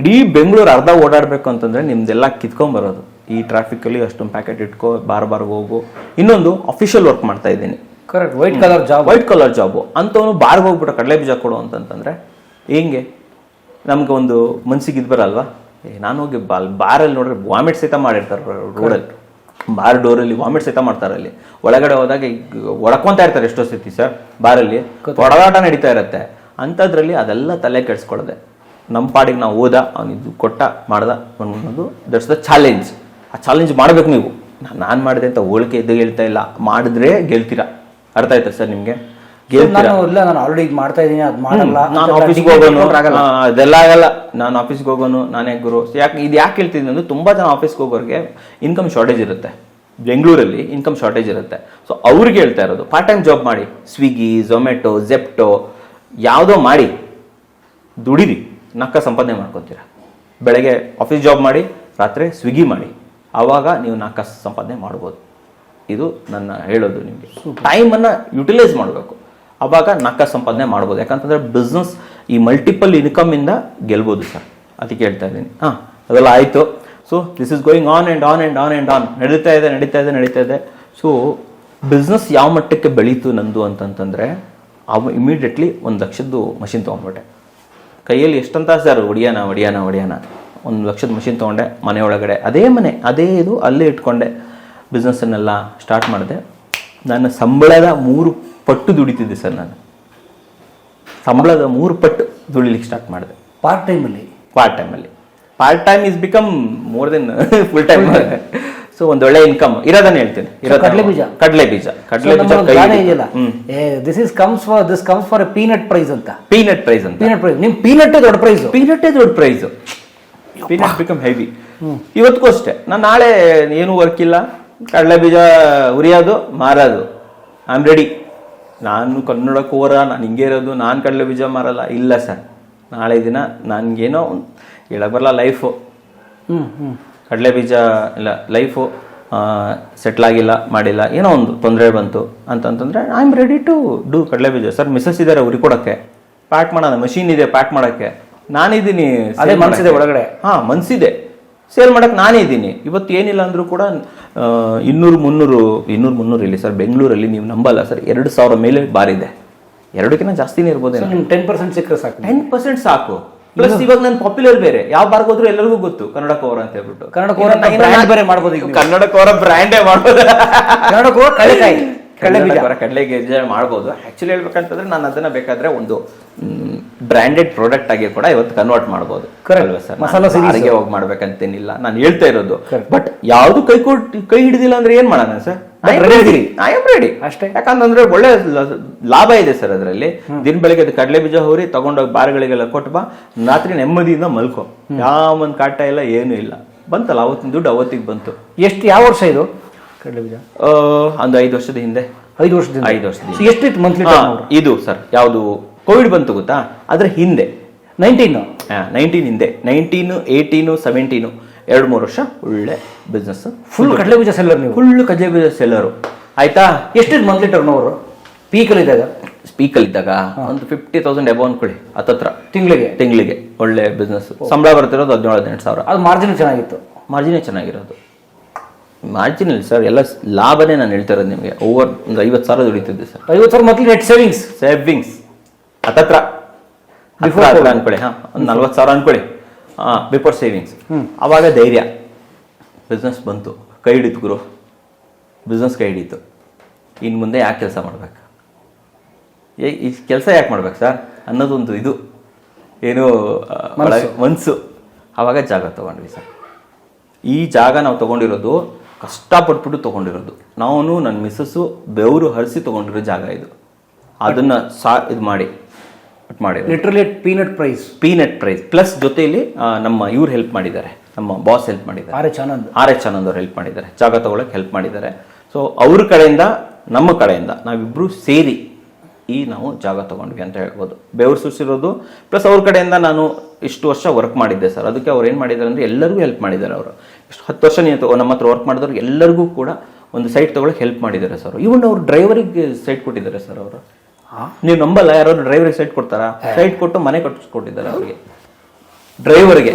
ಇಡೀ ಬೆಂಗಳೂರು ಅರ್ಧ ಓಡಾಡಬೇಕು ಅಂತಂದರೆ ನಿಮ್ದೆಲ್ಲ ಕಿತ್ಕೊಂಬರೋದು ಈ ಟ್ರಾಫಿಕಲ್ಲಿ ಅಷ್ಟೊಂದು ಪ್ಯಾಕೆಟ್ ಇಟ್ಕೋ ಬಾರ್ ಬಾರ್ ಹೋಗು. ಇನ್ನೊಂದು ಅಫಿಷಿಯಲ್ ವರ್ಕ್ ಮಾಡ್ತಾ ಇದ್ದೀನಿ. Correct white collar job white collar job ಅಂಥವನು ಬಾರ್ಗೆ ಹೋಗ್ಬಿಟ್ಟು ಕಡಲೆ ಬೀಜ ಕೊಡು ಅಂತಂತಂದರೆ ಹೆಂಗೆ? ನಮ್ಗೆ ಒಂದು ಮನ್ಸಿಗೆ ಇದು ಬರಲ್ವಾ? ಏ ನಾನು ಹೋಗಿ ಬಾಲ್ ಬಾರಲ್ಲಿ ನೋಡ್ರೆ ವಾಮಿಟ್ ಸಹಿತ ಮಾಡಿರ್ತಾರೆ ರೋಡಲ್ಲಿ ಬಾರ್ ಡೋರಲ್ಲಿ ವಾಮಿಟ್ ಸಹಿತ ಮಾಡ್ತಾರೆ ಅಲ್ಲಿ. ಒಳಗಡೆ ಹೋದಾಗ ಒಡಕೊಂತ ಇರ್ತಾರೆ ಎಷ್ಟೋ ಸತಿ ಸರ್ ಬಾರಲ್ಲಿ. ಹೊಡೆದಾಟ ನಡೀತಾ ಇರುತ್ತೆ. ಅಂಥದ್ರಲ್ಲಿ ಅದೆಲ್ಲ ತಲೆ ಕೆಡಿಸ್ಕೊಳ್ಳದೆ. ನಮ್ಮ ಪಾಡಿಗೆ ನಾವು ಓದ ಅವನಿದ್ದು ಕೊಟ್ಟ ಮಾಡ್ದ ಅನ್ನೋದು ದಟ್ಸ್ ದ ಚಾಲೆಂಜ್ ಆ ಚಾಲೆಂಜ್ ಮಾಡ್ಬೇಕು ನೀವು. ನಾನು ಮಾಡಿದೆ ಅಂತ ಹೋಳಿಕೆ ಇದ್ದು ಹೇಳ್ತಾ ಇಲ್ಲ. ಮಾಡಿದ್ರೆ ಗೆಲ್ತೀರಾ? ಅರ್ಥ ಆಯ್ತಾ ಸರ್ ನಿಮ್ಗೆ? ನಾನು ಇಲ್ಲ ನಾನು ಆಲ್ರೆಡಿ ಮಾಡ್ತಾ ಇದೀನಿ ಅದು ಮಾಡಲ್ಲ. ನಾನು ಆಫೀಸ್ಗೆ ಹೋಗೋನು. ಅದೆಲ್ಲ ಆಗಲ್ಲ. ನಾನು ಆಫೀಸ್ಗೆ ಹೋಗೋನು ನಾನೇ ಗುರು. ಯಾಕೆ ಇದು ಯಾಕೆ ಹೇಳ್ತಿದ್ದೀನಿ ಅಂದ್ರೆ ತುಂಬಾ ಜನ ಆಫೀಸ್ಗೆ ಹೋಗೋರಿಗೆ ಇನ್ಕಮ್ ಶಾರ್ಟೇಜ್ ಇರುತ್ತೆ. ಬೆಂಗಳೂರಲ್ಲಿ ಇನ್ಕಮ್ ಶಾರ್ಟೇಜ್ ಇರುತ್ತೆ. ಸೊ ಅವ್ರಿಗೆ ಹೇಳ್ತಾ ಇರೋದು ಪಾರ್ಟ್ ಟೈಮ್ ಜಾಬ್ ಮಾಡಿ. ಸ್ವಿಗ್ಗಿ ಝೊಮ್ಯಾಟೊ ಜೆಪ್ಟೊ ಯಾವುದೋ ಮಾಡಿ. ದುಡಿರಿ. ನಕ್ಕ ಸಂಪಾದನೆ ಮಾಡ್ಕೊತೀರ. ಬೆಳಗ್ಗೆ ಆಫೀಸ್ ಜಾಬ್ ಮಾಡಿ ರಾತ್ರಿ ಸ್ವಿಗ್ಗಿ ಮಾಡಿ. ಆವಾಗ ನೀವು ನಕ್ಕ ಸಂಪಾದನೆ ಮಾಡ್ಬೋದು. ಇದು ನನ್ನ ಹೇಳೋದು ನಿಮಗೆ. ಟೈಮನ್ನು ಯುಟಿಲೈಸ್ ಮಾಡಬೇಕು. ಆವಾಗ ನಕ್ಕ ಸಂಪಾದನೆ ಮಾಡ್ಬೋದು. ಯಾಕಂತಂದ್ರೆ ಬಿಸ್ನೆಸ್ ಈ ಮಲ್ಟಿಪಲ್ ಇನ್ಕಮಿಂದ ಗೆಲ್ಬೋದು ಸರ್. ಅದಕ್ಕೆ ಹೇಳ್ತಾ ಇದ್ದೀನಿ. ಹಾಂ, ಅದೆಲ್ಲ ಆಯಿತು. So this is going on and on and on and on ನಡೀತಾ ಇದೆ ನಡೀತಾ ಇದೆ ನಡೀತಾ ಇದೆ. ಸೊ ಬಿಸ್ನೆಸ್ ಯಾವ ಮಟ್ಟಕ್ಕೆ ಬೆಳೀತು ನಂದು ಅಂತಂತಂದರೆ, ಅವ ಇಮಿಡಿಯೇಟ್ಲಿ ಒಂದು ಲಕ್ಷದ್ದು ಮಷಿನ್ ತೊಗೊಂಡ್ಬಿಟ್ಟೆ. ಕೈಯಲ್ಲಿ ಎಷ್ಟಂತ ಸರ್ ಒಡಿಯಾನ ಒಡಿಯಾನ ಒಡಿಯಾನ ಒಂದು ಲಕ್ಷದ ಮಷಿನ್ ತೊಗೊಂಡೆ, ಮನೆ ಒಳಗಡೆ. ಅದೇ ಮನೆ, ಅದೇ ಇದು ಅಲ್ಲೇ ಇಟ್ಕೊಂಡೆ. ಬಿಸ್ನೆಸ್ಸನ್ನೆಲ್ಲ ಸ್ಟಾರ್ಟ್ ಮಾಡಿದೆ. ನನ್ನ ಸಂಬಳದ ಮೂರು ಪಟ್ಟು ದುಡಿತಿದ್ದೆ ಸರ್ ನಾನು. ಸಂಬಳದ ಮೂರು ಪಟ್ಟು ದುಡಿಲಿಕ್ಕೆ ಸ್ಟಾರ್ಟ್ ಮಾಡಿದೆ. ಪಾರ್ಟ್ ಟೈಮಲ್ಲಿ ಪಾರ್ಟ್ ಟೈಮಲ್ಲಿ part time is become more than full time so ಒಂದು ಒಳ್ಳೆ ಇನ್ಕಮ್ ಇರೋದನ್ನ ಹೇಳ್ತೀನಿ. ಕಡಲೆ ಬೀಜ. ಕಡಲೆ ಬೀಜ. ಕಡಲೆ ಬೀಜ this is comes for this comes for peanut price ಅಂತ. ಪೀನಟ್ ಪ್ರೈಸ್ ಅಂತ. ಪೀನಟ್ ಪ್ರೈಸ್ ನಿಮ್ ಪೀನಟ್ ದೊಡ್ಡ ಪ್ರೈಸ್ ಪೀನಟ್ ದೊಡ್ಡ ಪ್ರೈಸ್ ಪೀನಟ್ ಬಿಕಮ್ ಹೆವಿ ಇವತ್ತಿಗೂ ಅಷ್ಟೇ. ನಾನು ನಾಳೆ ಏನು ವರ್ಕ್ ಇಲ್ಲ. ಕಡಲೆ ಬೀಜ ಉರಿಯೋದು ಮಾರೋದು. ಐ ಆಮ್ ರೆಡಿ ನಾನು ಕನ್ನಡ ಕೋರ ನಾನು ಹಿಂಗೆ ಇರೋದು ನಾನು ಕಡಲೆ ಬೀಜ ಮಾರಲ್ಲ. ಇಲ್ಲ ಸರ್. ನಾಳೆ ದಿನ ನನಗೇನೋ ಹೇಳಕ್ಕೆ ಬರಲ್ಲ ಲೈಫು ಹ್ಞೂ ಹ್ಞೂ ಕಡಲೆ ಬೀಜ ಇಲ್ಲ ಲೈಫು ಸೆಟ್ಲ್ ಆಗಿಲ್ಲ ಮಾಡಿಲ್ಲ ಏನೋ ಒಂದು ತೊಂದರೆ ಬಂತು. ಅಂತಂತಂದರೆ I am ready to do ಕಡಲೆ ಬೀಜ. ಸರ್ ಮಿಸ್ಸಸ್ ಇದ್ದಾರೆ ಉರಿ ಕೊಡೋಕ್ಕೆ. ಪ್ಯಾಕ್ ಮಾಡೋಣ ಮಷೀನ್ ಇದೆ ಪ್ಯಾಕ್ ಮಾಡೋಕ್ಕೆ. ನಾನಿದ್ದೀನಿ ಅದೇ ಮನಸ್ಸಿದೆ ಒಳಗಡೆ. ಹಾಂ ಮನ್ಸಿದೆ. ಸೇಲ್ ಮಾಡಕ್ಕೆ ನಾನೇ ಇದ್ದೀನಿ. ಇವತ್ತು ಏನಿಲ್ಲ ಅಂದರೂ ಕೂಡ ಇನ್ನೂರು ಮುನ್ನೂರು ಇನ್ನೂರು ಮುನ್ನೂರು ಇಲ್ಲಿ ಸರ್ ಬೆಂಗಳೂರಲ್ಲಿ ನೀವು ನಂಬಲ್ಲ ಸರ್ ಎರಡು ಸಾವಿರ ಮೇಲೆ ಬಾರಿದೆ ಎರಡಕ್ಕಿಂತ ಜಾಸ್ತಿನೇ ಇರ್ಬೋದು ಟೆನ್ ಪರ್ಸೆಂಟ್ ಸಿಕ್ಕರೆ ಸಾಕು. ಟೆನ್ ಪರ್ಸೆಂಟ್ ಸಾಕು. ಪ್ಲಸ್ ಇವಾಗ ನಾನು ಪಾಪ್ಯುಲರ್ ಬೇರೆ. ಯಾವ ಬಾರ್ಗ್ ಹೋದ್ರು ಎಲ್ಲರಿಗೂ ಗೊತ್ತು ಕನ್ನಡ ಕೋರ ಅಂತ ಹೇಳ್ಬಿಟ್ಟು. ಕನ್ನಡ ಕೋರ ಬೇರೆ ಮಾಡ್ಬೋದು. ಕನ್ನಡ ಕೋರ ಬ್ರ್ಯಾಂಡೇ ಮಾಡ್ಬೋದು. ಕನ್ನಡ ಕೋರ ಕಡಲೆಕಾಯಿ ಕಡಲೆ ಬೀಜ. ಕಡಲೆ ಬೀಜ ಮಾಡ್ಬೋದು. ಆಕ್ಚುಲಿ ಹೇಳ್ಬೇಕಂತಂದ್ರೆ ನಾನು ಅದನ್ನ ಬೇಕಾದ್ರೆ ಒಂದು ಬ್ರ್ಯಾಂಡೆಡ್ ಪ್ರಾಡಕ್ಟ್ ಆಗಿ ಕೂಡ ಇವತ್ತು ಕನ್ವರ್ಟ್ ಮಾಡ್ಬೋದು. ಅಲ್ವಾ ಸರ್? ಮಸಾಲಾ. ಸಾರಿಗೆ ಹೋಗಿ ಮಾಡ್ಬೇಕಂತೇನಿಲ್ಲ. ನಾನು ಹೇಳ್ತಾ ಇರೋದು. ಬಟ್ ಯಾವುದು ಕೈ ಕೊಟ್ಟು ಕೈ ಹಿಡಿದಿಲ್ಲ ಅಂದ್ರೆ ಏನ್ ಮಾಡೋಣ ಸರ್. ಐ ಆಮ್ ರೆಡಿ ಅಷ್ಟೇ. ಯಾಕಂತಂದ್ರೆ ಒಳ್ಳೆ ಲಾಭ ಇದೆ ಸರ್ ಅದರಲ್ಲಿ. ದಿನ ಬೆಳಗ್ಗೆ ಅದು ಕಡಲೆ ಬೀಜ ಹೋರಿ ತಗೊಂಡೋಗಿ ಬಾರ್ಗಳಿಗೆಲ್ಲ ಕೊಟ್ಟು ಬಾ. ರಾತ್ರಿ ನೆಮ್ಮದಿಯಿಂದ ಮಲ್ಕೋ. ಯಾವ ಒಂದು ಕಾಟ ಇಲ್ಲ ಏನು ಇಲ್ಲ. ಬಂತಲ್ಲ ಅವತ್ತಿನ ದುಡ್ಡು ಅವತ್ತಿಗೆ ಬಂತು. ಎಷ್ಟು ಯಾವ ವರ್ಷ ಇದು? ಕಡಲೆ ಬೀಜ ಒಂದು ಐದು ವರ್ಷದ ಹಿಂದೆ. ಐದು ವರ್ಷದಿಂದ ಐದು ವರ್ಷದಿಂದ. So ಎಷ್ಟಿತ್ತು ಮಂತ್ಲಿ ಹಾ, ಇದು ಸರ್ ಯಾವುದು ಕೋವಿಡ್ ಬಂತು ಗೊತ್ತಾ? ಅದ್ರ ಹಿಂದೆ. ನೈನ್ಟೀನ್ ನೈನ್ಟೀನ್ ಹಿಂದೆ. ನೈನ್ಟೀನು ಏಯ್ಟೀನು ಸೆವೆಂಟೀನು ಎರಡು ಮೂರು ವರ್ಷ ಒಳ್ಳೆ ಬಿಸ್ನೆಸ್ ಫುಲ್ ಕಡಲೆ ಬೀಜ ಸೆಲ್ಲರ್ ನೀವು? ಫುಲ್ ಕಡ್ಲೆ ಬೀಜ ಸೆಲ್ಲರು ಆಯ್ತಾ? ಎಷ್ಟಿತ್ತು ಮಂತ್ಲಿ ಟರ್ನ್ ಓವರ್ ಪೀಕಲ್ಲಿ ಇದ್ದಾಗ? ಸ್ಪೀಕಲ್ ಇದ್ದಾಗ ಒಂದು ಫಿಫ್ಟಿ ತೌಸಂಡ್ ಎಬೋ ಅನ್ಕೊಳ್ಳಿ ಹತ್ತತ್ರ. ತಿಂಗಳಿಗೆ? ತಿಂಗಳಿಗೆ. ಒಳ್ಳೆ ಬಿಸ್ನೆಸ್ ಸಂಬಳ ಬರ್ತಿರೋದು ಹದಿನೇಳು ಹದಿನೆಂಟು ಸಾವಿರ. ಅದು ಮಾರ್ಜಿನ್ ಚೆನ್ನಾಗಿತ್ತು. ಮಾರ್ಜಿನೇ ಚೆನ್ನಾಗಿರೋದು. ಮಾರ್ಜಿನ್ ಇಲ್ಲ ಸರ್ ಎಲ್ಲ ಲಾಭನೇ ನಾನು ಹೇಳ್ತಾ ಇರೋದು ನಿಮಗೆ. ಓವರ್ ಒಂದು ಐವತ್ತು ಸಾವಿರ ದುಡಿತಿದ್ದೆ ಸರ್ ಐವತ್ತು ಸಾವಿರ ಮೊದಲು ನೆಟ್ ಸೇವಿಂಗ್ಸ್ ಸೇವಿಂಗ್ಸ್ ಹತ್ತತ್ರ. ಬಿಫೋರ್ ಸಾವಿರ ಅನ್ಕೊಳ್ಳಿ ಹಾಂ. ಒಂದು ನಲ್ವತ್ತು ಸಾವಿರ ಅನ್ಕೊಳ್ಳಿ. ಹಾಂ ಬಿಫೋರ್ ಸೇವಿಂಗ್ಸ್ ಆವಾಗ ಧೈರ್ಯ. ಬಿಸ್ನೆಸ್ ಬಂತು. ಕೈ ಹಿಡಿತು ಗುರು. ಬಿಸ್ನೆಸ್ ಕೈ ಹಿಡಿತು. ಇನ್ನು ಮುಂದೆ ಯಾಕೆ ಕೆಲಸ ಮಾಡ್ಬೇಕು? ಏ ಈ ಕೆಲಸ ಯಾಕೆ ಮಾಡ್ಬೇಕು ಸರ್ ಅನ್ನೋದೊಂದು ಇದು. ಏನು ಮನಸ್ಸು ಆವಾಗ ಜಾಗ ತಗೊಂಡ್ವಿ ಸರ್ ಈ ಜಾಗ ನಾವು ತಗೊಂಡಿರೋದು ಕಷ್ಟಪಟ್ಬಿಟ್ಟು ತಗೊಂಡಿರೋದು. ನಾನು ನನ್ನ ಮಿಸ್ಸಸ್ಸು ಬೆವರು ಹರಿಸಿ ತಗೊಂಡಿರೋ ಜಾಗ ಇದು. ಅದನ್ನು ಸಾ ಇದು ಮಾಡಿ. ಮಾಡಿ literally peanut price peanut price plus ಜೊತೆಯಲ್ಲಿ ನಮ್ಮ ಇವ್ರು ಹೆಲ್ಪ್ ಮಾಡಿದ್ದಾರೆ. ನಮ್ಮ ಬಾಸ್ ಹೆಲ್ಪ್ ಮಾಡಿದ್ದಾರೆ. R H Anand. R H Anand ಅವ್ರು ಹೆಲ್ಪ್ ಮಾಡಿದ್ದಾರೆ. ಜಾಗ ತಗೊಳಕ್ಕೆ ಹೆಲ್ಪ್ ಮಾಡಿದ್ದಾರೆ. ಸೊ ಅವ್ರ ಕಡೆಯಿಂದ ನಮ್ಮ ಕಡೆಯಿಂದ ನಾವಿಬ್ಬರು ಸೇರಿ ಈ ನಾವು ಜಾಗ ತಗೊಂಡ್ವಿ ಅಂತ ಹೇಳ್ಬೋದು. ಬೆವರು ಸುರಿಸಿರೋದು. ಪ್ಲಸ್ ಅವ್ರ ಕಡೆಯಿಂದ ನಾನು ಇಷ್ಟು ವರ್ಷ ವರ್ಕ್ ಮಾಡಿದ್ದೆ ಸರ್. ಅದಕ್ಕೆ ಅವ್ರು ಏನು ಮಾಡಿದ್ದಾರೆ ಅಂದರೆ ಎಲ್ಲರಿಗೂ ಹೆಲ್ಪ್ ಮಾಡಿದ್ದಾರೆ ಅವರು. ಇಷ್ಟು ಹತ್ತು ವರ್ಷ ನೀವು ನಮ್ಮ ಹತ್ರ ವರ್ಕ್ ಮಾಡಿದವ್ರು ಎಲ್ಲರಿಗೂ ಕೂಡ ಒಂದು ಸೈಟ್ ತೊಗೊಳಕ್ಕೆ ಹೆಲ್ಪ್ ಮಾಡಿದ್ದಾರೆ ಸರ್ ಇವನ್ ಅವ್ರು ಡ್ರೈವರಿಗೆ ಸೈಟ್ ಕೊಟ್ಟಿದ್ದಾರೆ ಸರ್ ಅವರು. ನೀವು ನಂಬಲ್ಲ ಯಾರಾದ್ರು ಡ್ರೈವರಿಗೆ ಸೈಟ್ ಕೊಡ್ತಾರಾ? ಸೈಟ್ ಕೊಟ್ಟು ಮನೆ ಕಟ್ಟಿಸ್ಕೊಟ್ಟಿದ್ದಾರೆ ಅವ್ರಿಗೆ. ಡ್ರೈವರ್ಗೆ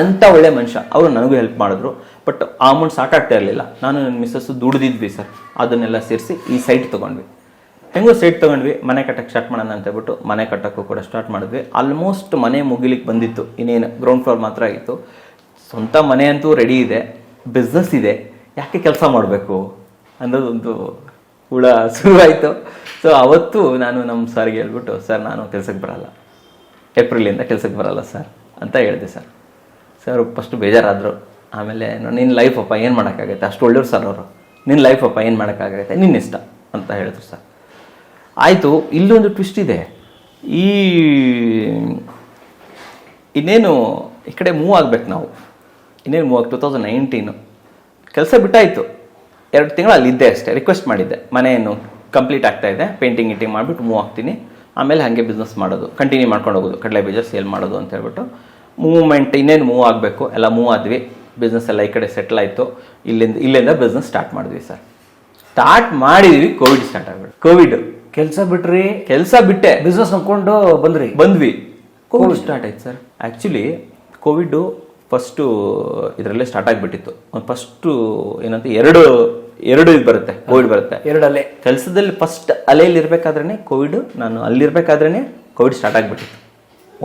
ಅಂತ ಒಳ್ಳೆ ಮನುಷ್ಯ. ಅವರು ನನಗೂ ಹೆಲ್ಪ್ ಮಾಡಿದ್ರು. ಬಟ್ ಆ ಅಮೌಂಟ್ ಸಾಕಾಗ್ತಾ ಇರಲಿಲ್ಲ. ನಾನು ನನ್ನ ಮಿಸ್ಸಸ್ ದುಡಿದಿದ್ವಿ ಸರ್ ಅದನ್ನೆಲ್ಲ ಸೇರಿಸಿ ಈ ಸೈಟ್ ತೊಗೊಂಡ್ವಿ. ಹೆಂಗೋ ಸೈಟ್ ತೊಗೊಂಡ್ವಿ. ಮನೆ ಕಟ್ಟಕ್ಕೆ ಸ್ಟಾರ್ಟ್ ಮಾಡೋಣ ಅಂತ ಹೇಳ್ಬಿಟ್ಟು ಮನೆ ಕಟ್ಟಕ್ಕೂ ಕೂಡ ಸ್ಟಾರ್ಟ್ ಮಾಡಿದ್ವಿ. ಆಲ್ಮೋಸ್ಟ್ ಮನೆ ಮುಗಿಲಿಕ್ಕೆ ಬಂದಿತ್ತು. ಇನ್ನೇನು ಗ್ರೌಂಡ್ ಫ್ಲೋರ್ ಮಾತ್ರ ಆಗಿತ್ತು ಸ್ವಂತ ಮನೆ ಅಂತೂ ರೆಡಿ ಇದೆ ಬಿಸ್ನೆಸ್ ಇದೆ, ಯಾಕೆ ಕೆಲಸ ಮಾಡಬೇಕು ಅನ್ನೋದೊಂದು ಹುಳ ಶುರುವಾಯಿತು. ಸೊ ಅವತ್ತು ನಾನು ನಮ್ಮ ಸರ್ಗೆ ಹೇಳ್ಬಿಟ್ಟು, ಸರ್, ನಾನು ಕೆಲಸಕ್ಕೆ ಬರಲ್ಲ. ಏಪ್ರಿಲಿಂದ ಕೆಲಸಕ್ಕೆ ಬರಲ್ಲ, ಸರ್, ಅಂತ ಹೇಳಿದೆ, ಸರ್. Sir, first ಬೇಜಾರಾದರು. ಆಮೇಲೆ ನಿನ್ನ ಲೈಫ್ ಅಪ್ಪ, ಏನು ಮಾಡೋಕ್ಕಾಗತ್ತೆ? ಅಷ್ಟು ಒಳ್ಳೆಯವ್ರು ಸರ್ ಅವರು. ನಿನ್ನ ಲೈಫ್ ಅಪ್ಪ, ಏನು ಮಾಡೋಕ್ಕಾಗತ್ತೆ? ನಿನ್ನ ಇಷ್ಟ, ಅಂತ ಹೇಳಿದ್ರು, ಸರ್. ಆಯಿತು, ಇಲ್ಲೊಂದು ಟ್ವಿಸ್ಟ್ ಇದೆ. ಈ ಇನ್ನೇನು, ಈ ಕಡೆ ಮೂವ್ ಆಗ್ಬೇಕು ನಾವು. ಇನ್ನೇನು ಮೂವತ್ತು ಟೂ ತೌಸಂಡ್ ನೈನ್ಟೀನು ಕೆಲಸ ಬಿಟ್ಟಾಯಿತು. ಎರಡು ತಿಂಗಳು ಅಲ್ಲಿ ಇದ್ದೆ ಅಷ್ಟೇ ರಿಕ್ವೆಸ್ಟ್ ಮಾಡಿದ್ದೆ. ಮನೆಯನ್ನು ಕಂಪ್ಲೀಟ್ ಆಗ್ತಾ ಇದೆ ಪೇಂಟಿಂಗ್ ಗಿಂಟಿಂಗ್ ಮಾಡಿಬಿಟ್ಟು ಮೂವ್ ಆಗ್ತೀನಿ. ಆಮೇಲೆ ಹಾಗೆ ಬಿಸ್ನೆಸ್ ಮಾಡೋದು ಕಂಟಿನ್ಯೂ ಮಾಡ್ಕೊಂಡು ಹೋಗೋದು ಕಡಲೆ ಬೀಜ ಸೇಲ್ ಮಾಡೋದು ಅಂತ ಹೇಳ್ಬಿಟ್ಟು. ಮೂವ್ಮೆಂಟ್ ಇನ್ನೇನು ಮೂವ್ ಆಗಬೇಕು ಎಲ್ಲ ಮೂವ್ ಆದ್ವಿ. ಬಿಸ್ನೆಸ್ ಎಲ್ಲ ಈ ಕಡೆ ಸೆಟ್ಲ್ ಆಯಿತು. ಇಲ್ಲಿಂದ ಇಲ್ಲಿಂದ ಬಿಸ್ನೆಸ್ ಸ್ಟಾರ್ಟ್ ಮಾಡಿದ್ವಿ ಸರ್. ಸ್ಟಾರ್ಟ್ ಮಾಡಿದ್ವಿ ಕೋವಿಡ್ ಸ್ಟಾರ್ಟ್ ಆಗ್ಬಿಟ್ಟು ಕೋವಿಡ್ ಕೆಲಸ ಬಿಟ್ರಿ? ಕೆಲಸ ಬಿಟ್ಟೆ. ಬಿಸ್ನೆಸ್ ನೋಡ್ಕೊಂಡು ಬಂದ್ರಿ? ಬಂದ್ವಿ. ಕೋವಿಡ್ ಸ್ಟಾರ್ಟ್ ಆಯ್ತು ಸರ್. ಆ್ಯಕ್ಚುಲಿ ಕೋವಿಡ್ ಫಸ್ಟು ಇದರಲ್ಲೇ ಸ್ಟಾರ್ಟ್ ಆಗಿಬಿಟ್ಟಿತ್ತು. ಫಸ್ಟು ಏನಂತ ಎರಡು ಎರಡು ಇದು ಬರುತ್ತೆ ಕೋವಿಡ್ ಬರುತ್ತೆ. ಎರಡಲ್ಲೇ. ಕೆಲಸದಲ್ಲಿ ಫಸ್ಟ್ ಅಲೆಯಲ್ಲಿ ಇರಬೇಕಾದ್ರೇ ಕೋವಿಡ್ ನಾನು ಅಲ್ಲಿರಬೇಕಾದ್ರೆ ಕೋವಿಡ್ ಸ್ಟಾರ್ಟ್ ಆಗಿಬಿಟ್ಟಿತ್ತು.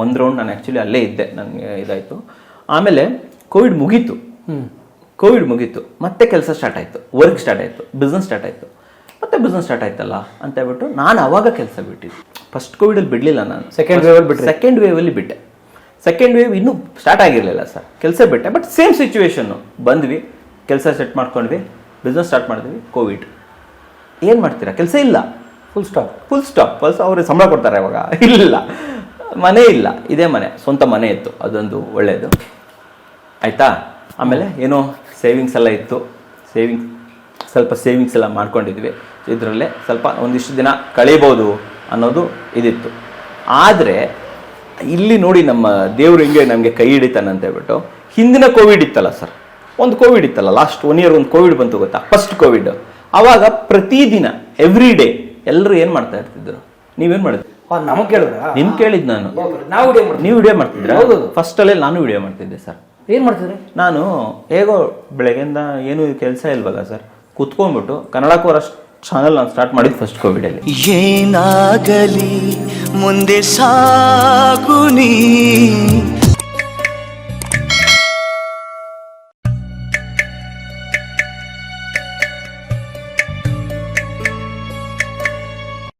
ಒಂದು ರೌಂಡ್ ನಾನು ಆ್ಯಕ್ಚುಲಿ ಅಲ್ಲೇ ಇದ್ದೆ ನನಗೆ ಇದಾಯಿತು. ಆಮೇಲೆ ಕೋವಿಡ್ ಮುಗೀತು. ಕೋವಿಡ್ ಮುಗೀತು. ಮತ್ತೆ ಕೆಲಸ ಸ್ಟಾರ್ಟ್ ಆಯಿತು. ವರ್ಕ್ ಸ್ಟಾರ್ಟ್ ಆಯಿತು. ಬಿಸ್ನೆಸ್ ಸ್ಟಾರ್ಟ್ ಆಯಿತು. ಮತ್ತೆ ಬಿಸ್ನೆಸ್ ಸ್ಟಾರ್ಟ್ ಆಯ್ತಲ್ಲ ಅಂತ ಹೇಳ್ಬಿಟ್ಟು ನಾನು ಅವಾಗ ಕೆಲಸ ಬಿಟ್ಟಿದ್ದು. ಫಸ್ಟ್ ಕೋವಿಡಲ್ಲಿ ಬಿಡಲಿಲ್ಲ ನಾನು. ಸೆಕೆಂಡ್ ವೇವಲ್ಲಿ ಬಿಟ್ಟೆ? ಸೆಕೆಂಡ್ ವೇವಲ್ಲಿ ಬಿಟ್ಟೆ. ಸೆಕೆಂಡ್ ವೇವ್ ಇನ್ನೂ ಸ್ಟಾರ್ಟ್ ಆಗಿರಲಿಲ್ಲ ಸರ್ ಕೆಲಸ ಬಿಟ್ಟೆ ಬಟ್ ಸೇಮ್ ಸಿಚುವೇಶನ್ನು ಬಂದ್ವಿ ಕೆಲಸ ಸೆಟ್ ಮಾಡ್ಕೊಂಡ್ವಿ ಬಿಸ್ನೆಸ್ ಸ್ಟಾರ್ಟ್ ಮಾಡಿದ್ವಿ ಕೋವಿಡ್ ಏನು ಮಾಡ್ತೀರಾ? ಕೆಲಸ ಇಲ್ಲ. Full stop full stop plus ಅವ್ರಿಗೆ ಸಂಬಳ ಕೊಡ್ತಾರೆ ಇವಾಗ. ಇಲ್ಲ. ಮನೆ ಇಲ್ಲ. ಇದೇ ಮನೆ. ಸ್ವಂತ ಮನೆ ಇತ್ತು. ಅದೊಂದು ಒಳ್ಳೆಯದು ಆಯಿತಾ? ಆಮೇಲೆ ಏನೋ ಸೇವಿಂಗ್ಸ್ ಎಲ್ಲ ಇತ್ತು. ಸೇವಿಂಗ್ಸ್ ಸ್ವಲ್ಪ ಸೇವಿಂಗ್ಸ್ ಎಲ್ಲ ಮಾಡ್ಕೊಂಡಿದ್ವಿ. ಇದರಲ್ಲೇ ಸ್ವಲ್ಪ ಒಂದಿಷ್ಟು ದಿನ ಕಳೀಬೋದು ಅನ್ನೋದು ಇದಿತ್ತು. ಆದರೆ ಇಲ್ಲಿ ನೋಡಿ ನಮ್ಮ ದೇವರು ಹಿಂಗೆ ನಮಗೆ ಕೈ ಹಿಡಿತಾನೆ ಅಂತ ಹೇಳ್ಬಿಟ್ಟು ಹಿಂದಿನ ಕೋವಿಡ್ ಇತ್ತಲ್ಲ ಸರ್ ಒಂದು ಕೋವಿಡ್ ಇತ್ತಲ್ಲ ಲಾಸ್ಟ್ ಒನ್ ಇಯರ್ ಒಂದು ಕೋವಿಡ್ ಬಂತು ಗೊತ್ತಾ? ಫಸ್ಟ್ ಕೋವಿಡ್ ಅವಾಗ ಪ್ರತಿದಿನ ಎವ್ರಿ ಡೇ ಎಲ್ಲರೂ ಏನು ಮಾಡ್ತಾ ಇರ್ತಿದ್ರು? ನೀವೇನು ಮಾಡಿದ್ರಿ ನಮಗೆ ಕೇಳಿದ್ರ? ನಿಮ್ ಕೇಳಿದ್ ನಾನು. ನಾವು ನೀವು ವಿಡಿಯೋ ಮಾಡ್ತಿದ್ರ. ಫಸ್ಟ್ ಅಲ್ಲೇ ನಾನು ವಿಡಿಯೋ ಮಾಡ್ತಿದ್ದೆ ಸರ್. ಏನ್ ಮಾಡ್ತಿದ್ರಿ? ನಾನು ಹೇಗೋ ಬೆಳಗ್ಗೆಯಿಂದ ಏನು ಕೆಲಸ ಇಲ್ವಲ್ಲ ಸರ್ ಕುತ್ಕೊಂಡ್ಬಿಟ್ಟು ಕನ್ನಡ ಕೋರ ಚಾನಲ್ ನಾನು ಸ್ಟಾರ್ಟ್ ಮಾಡಿದ್ದು ಫಸ್ಟ್ ಕೋವಿಡಲ್ಲಿ ಏನಾಗಲಿ ಮುಂದೆ ಸಾಕು ನೀ.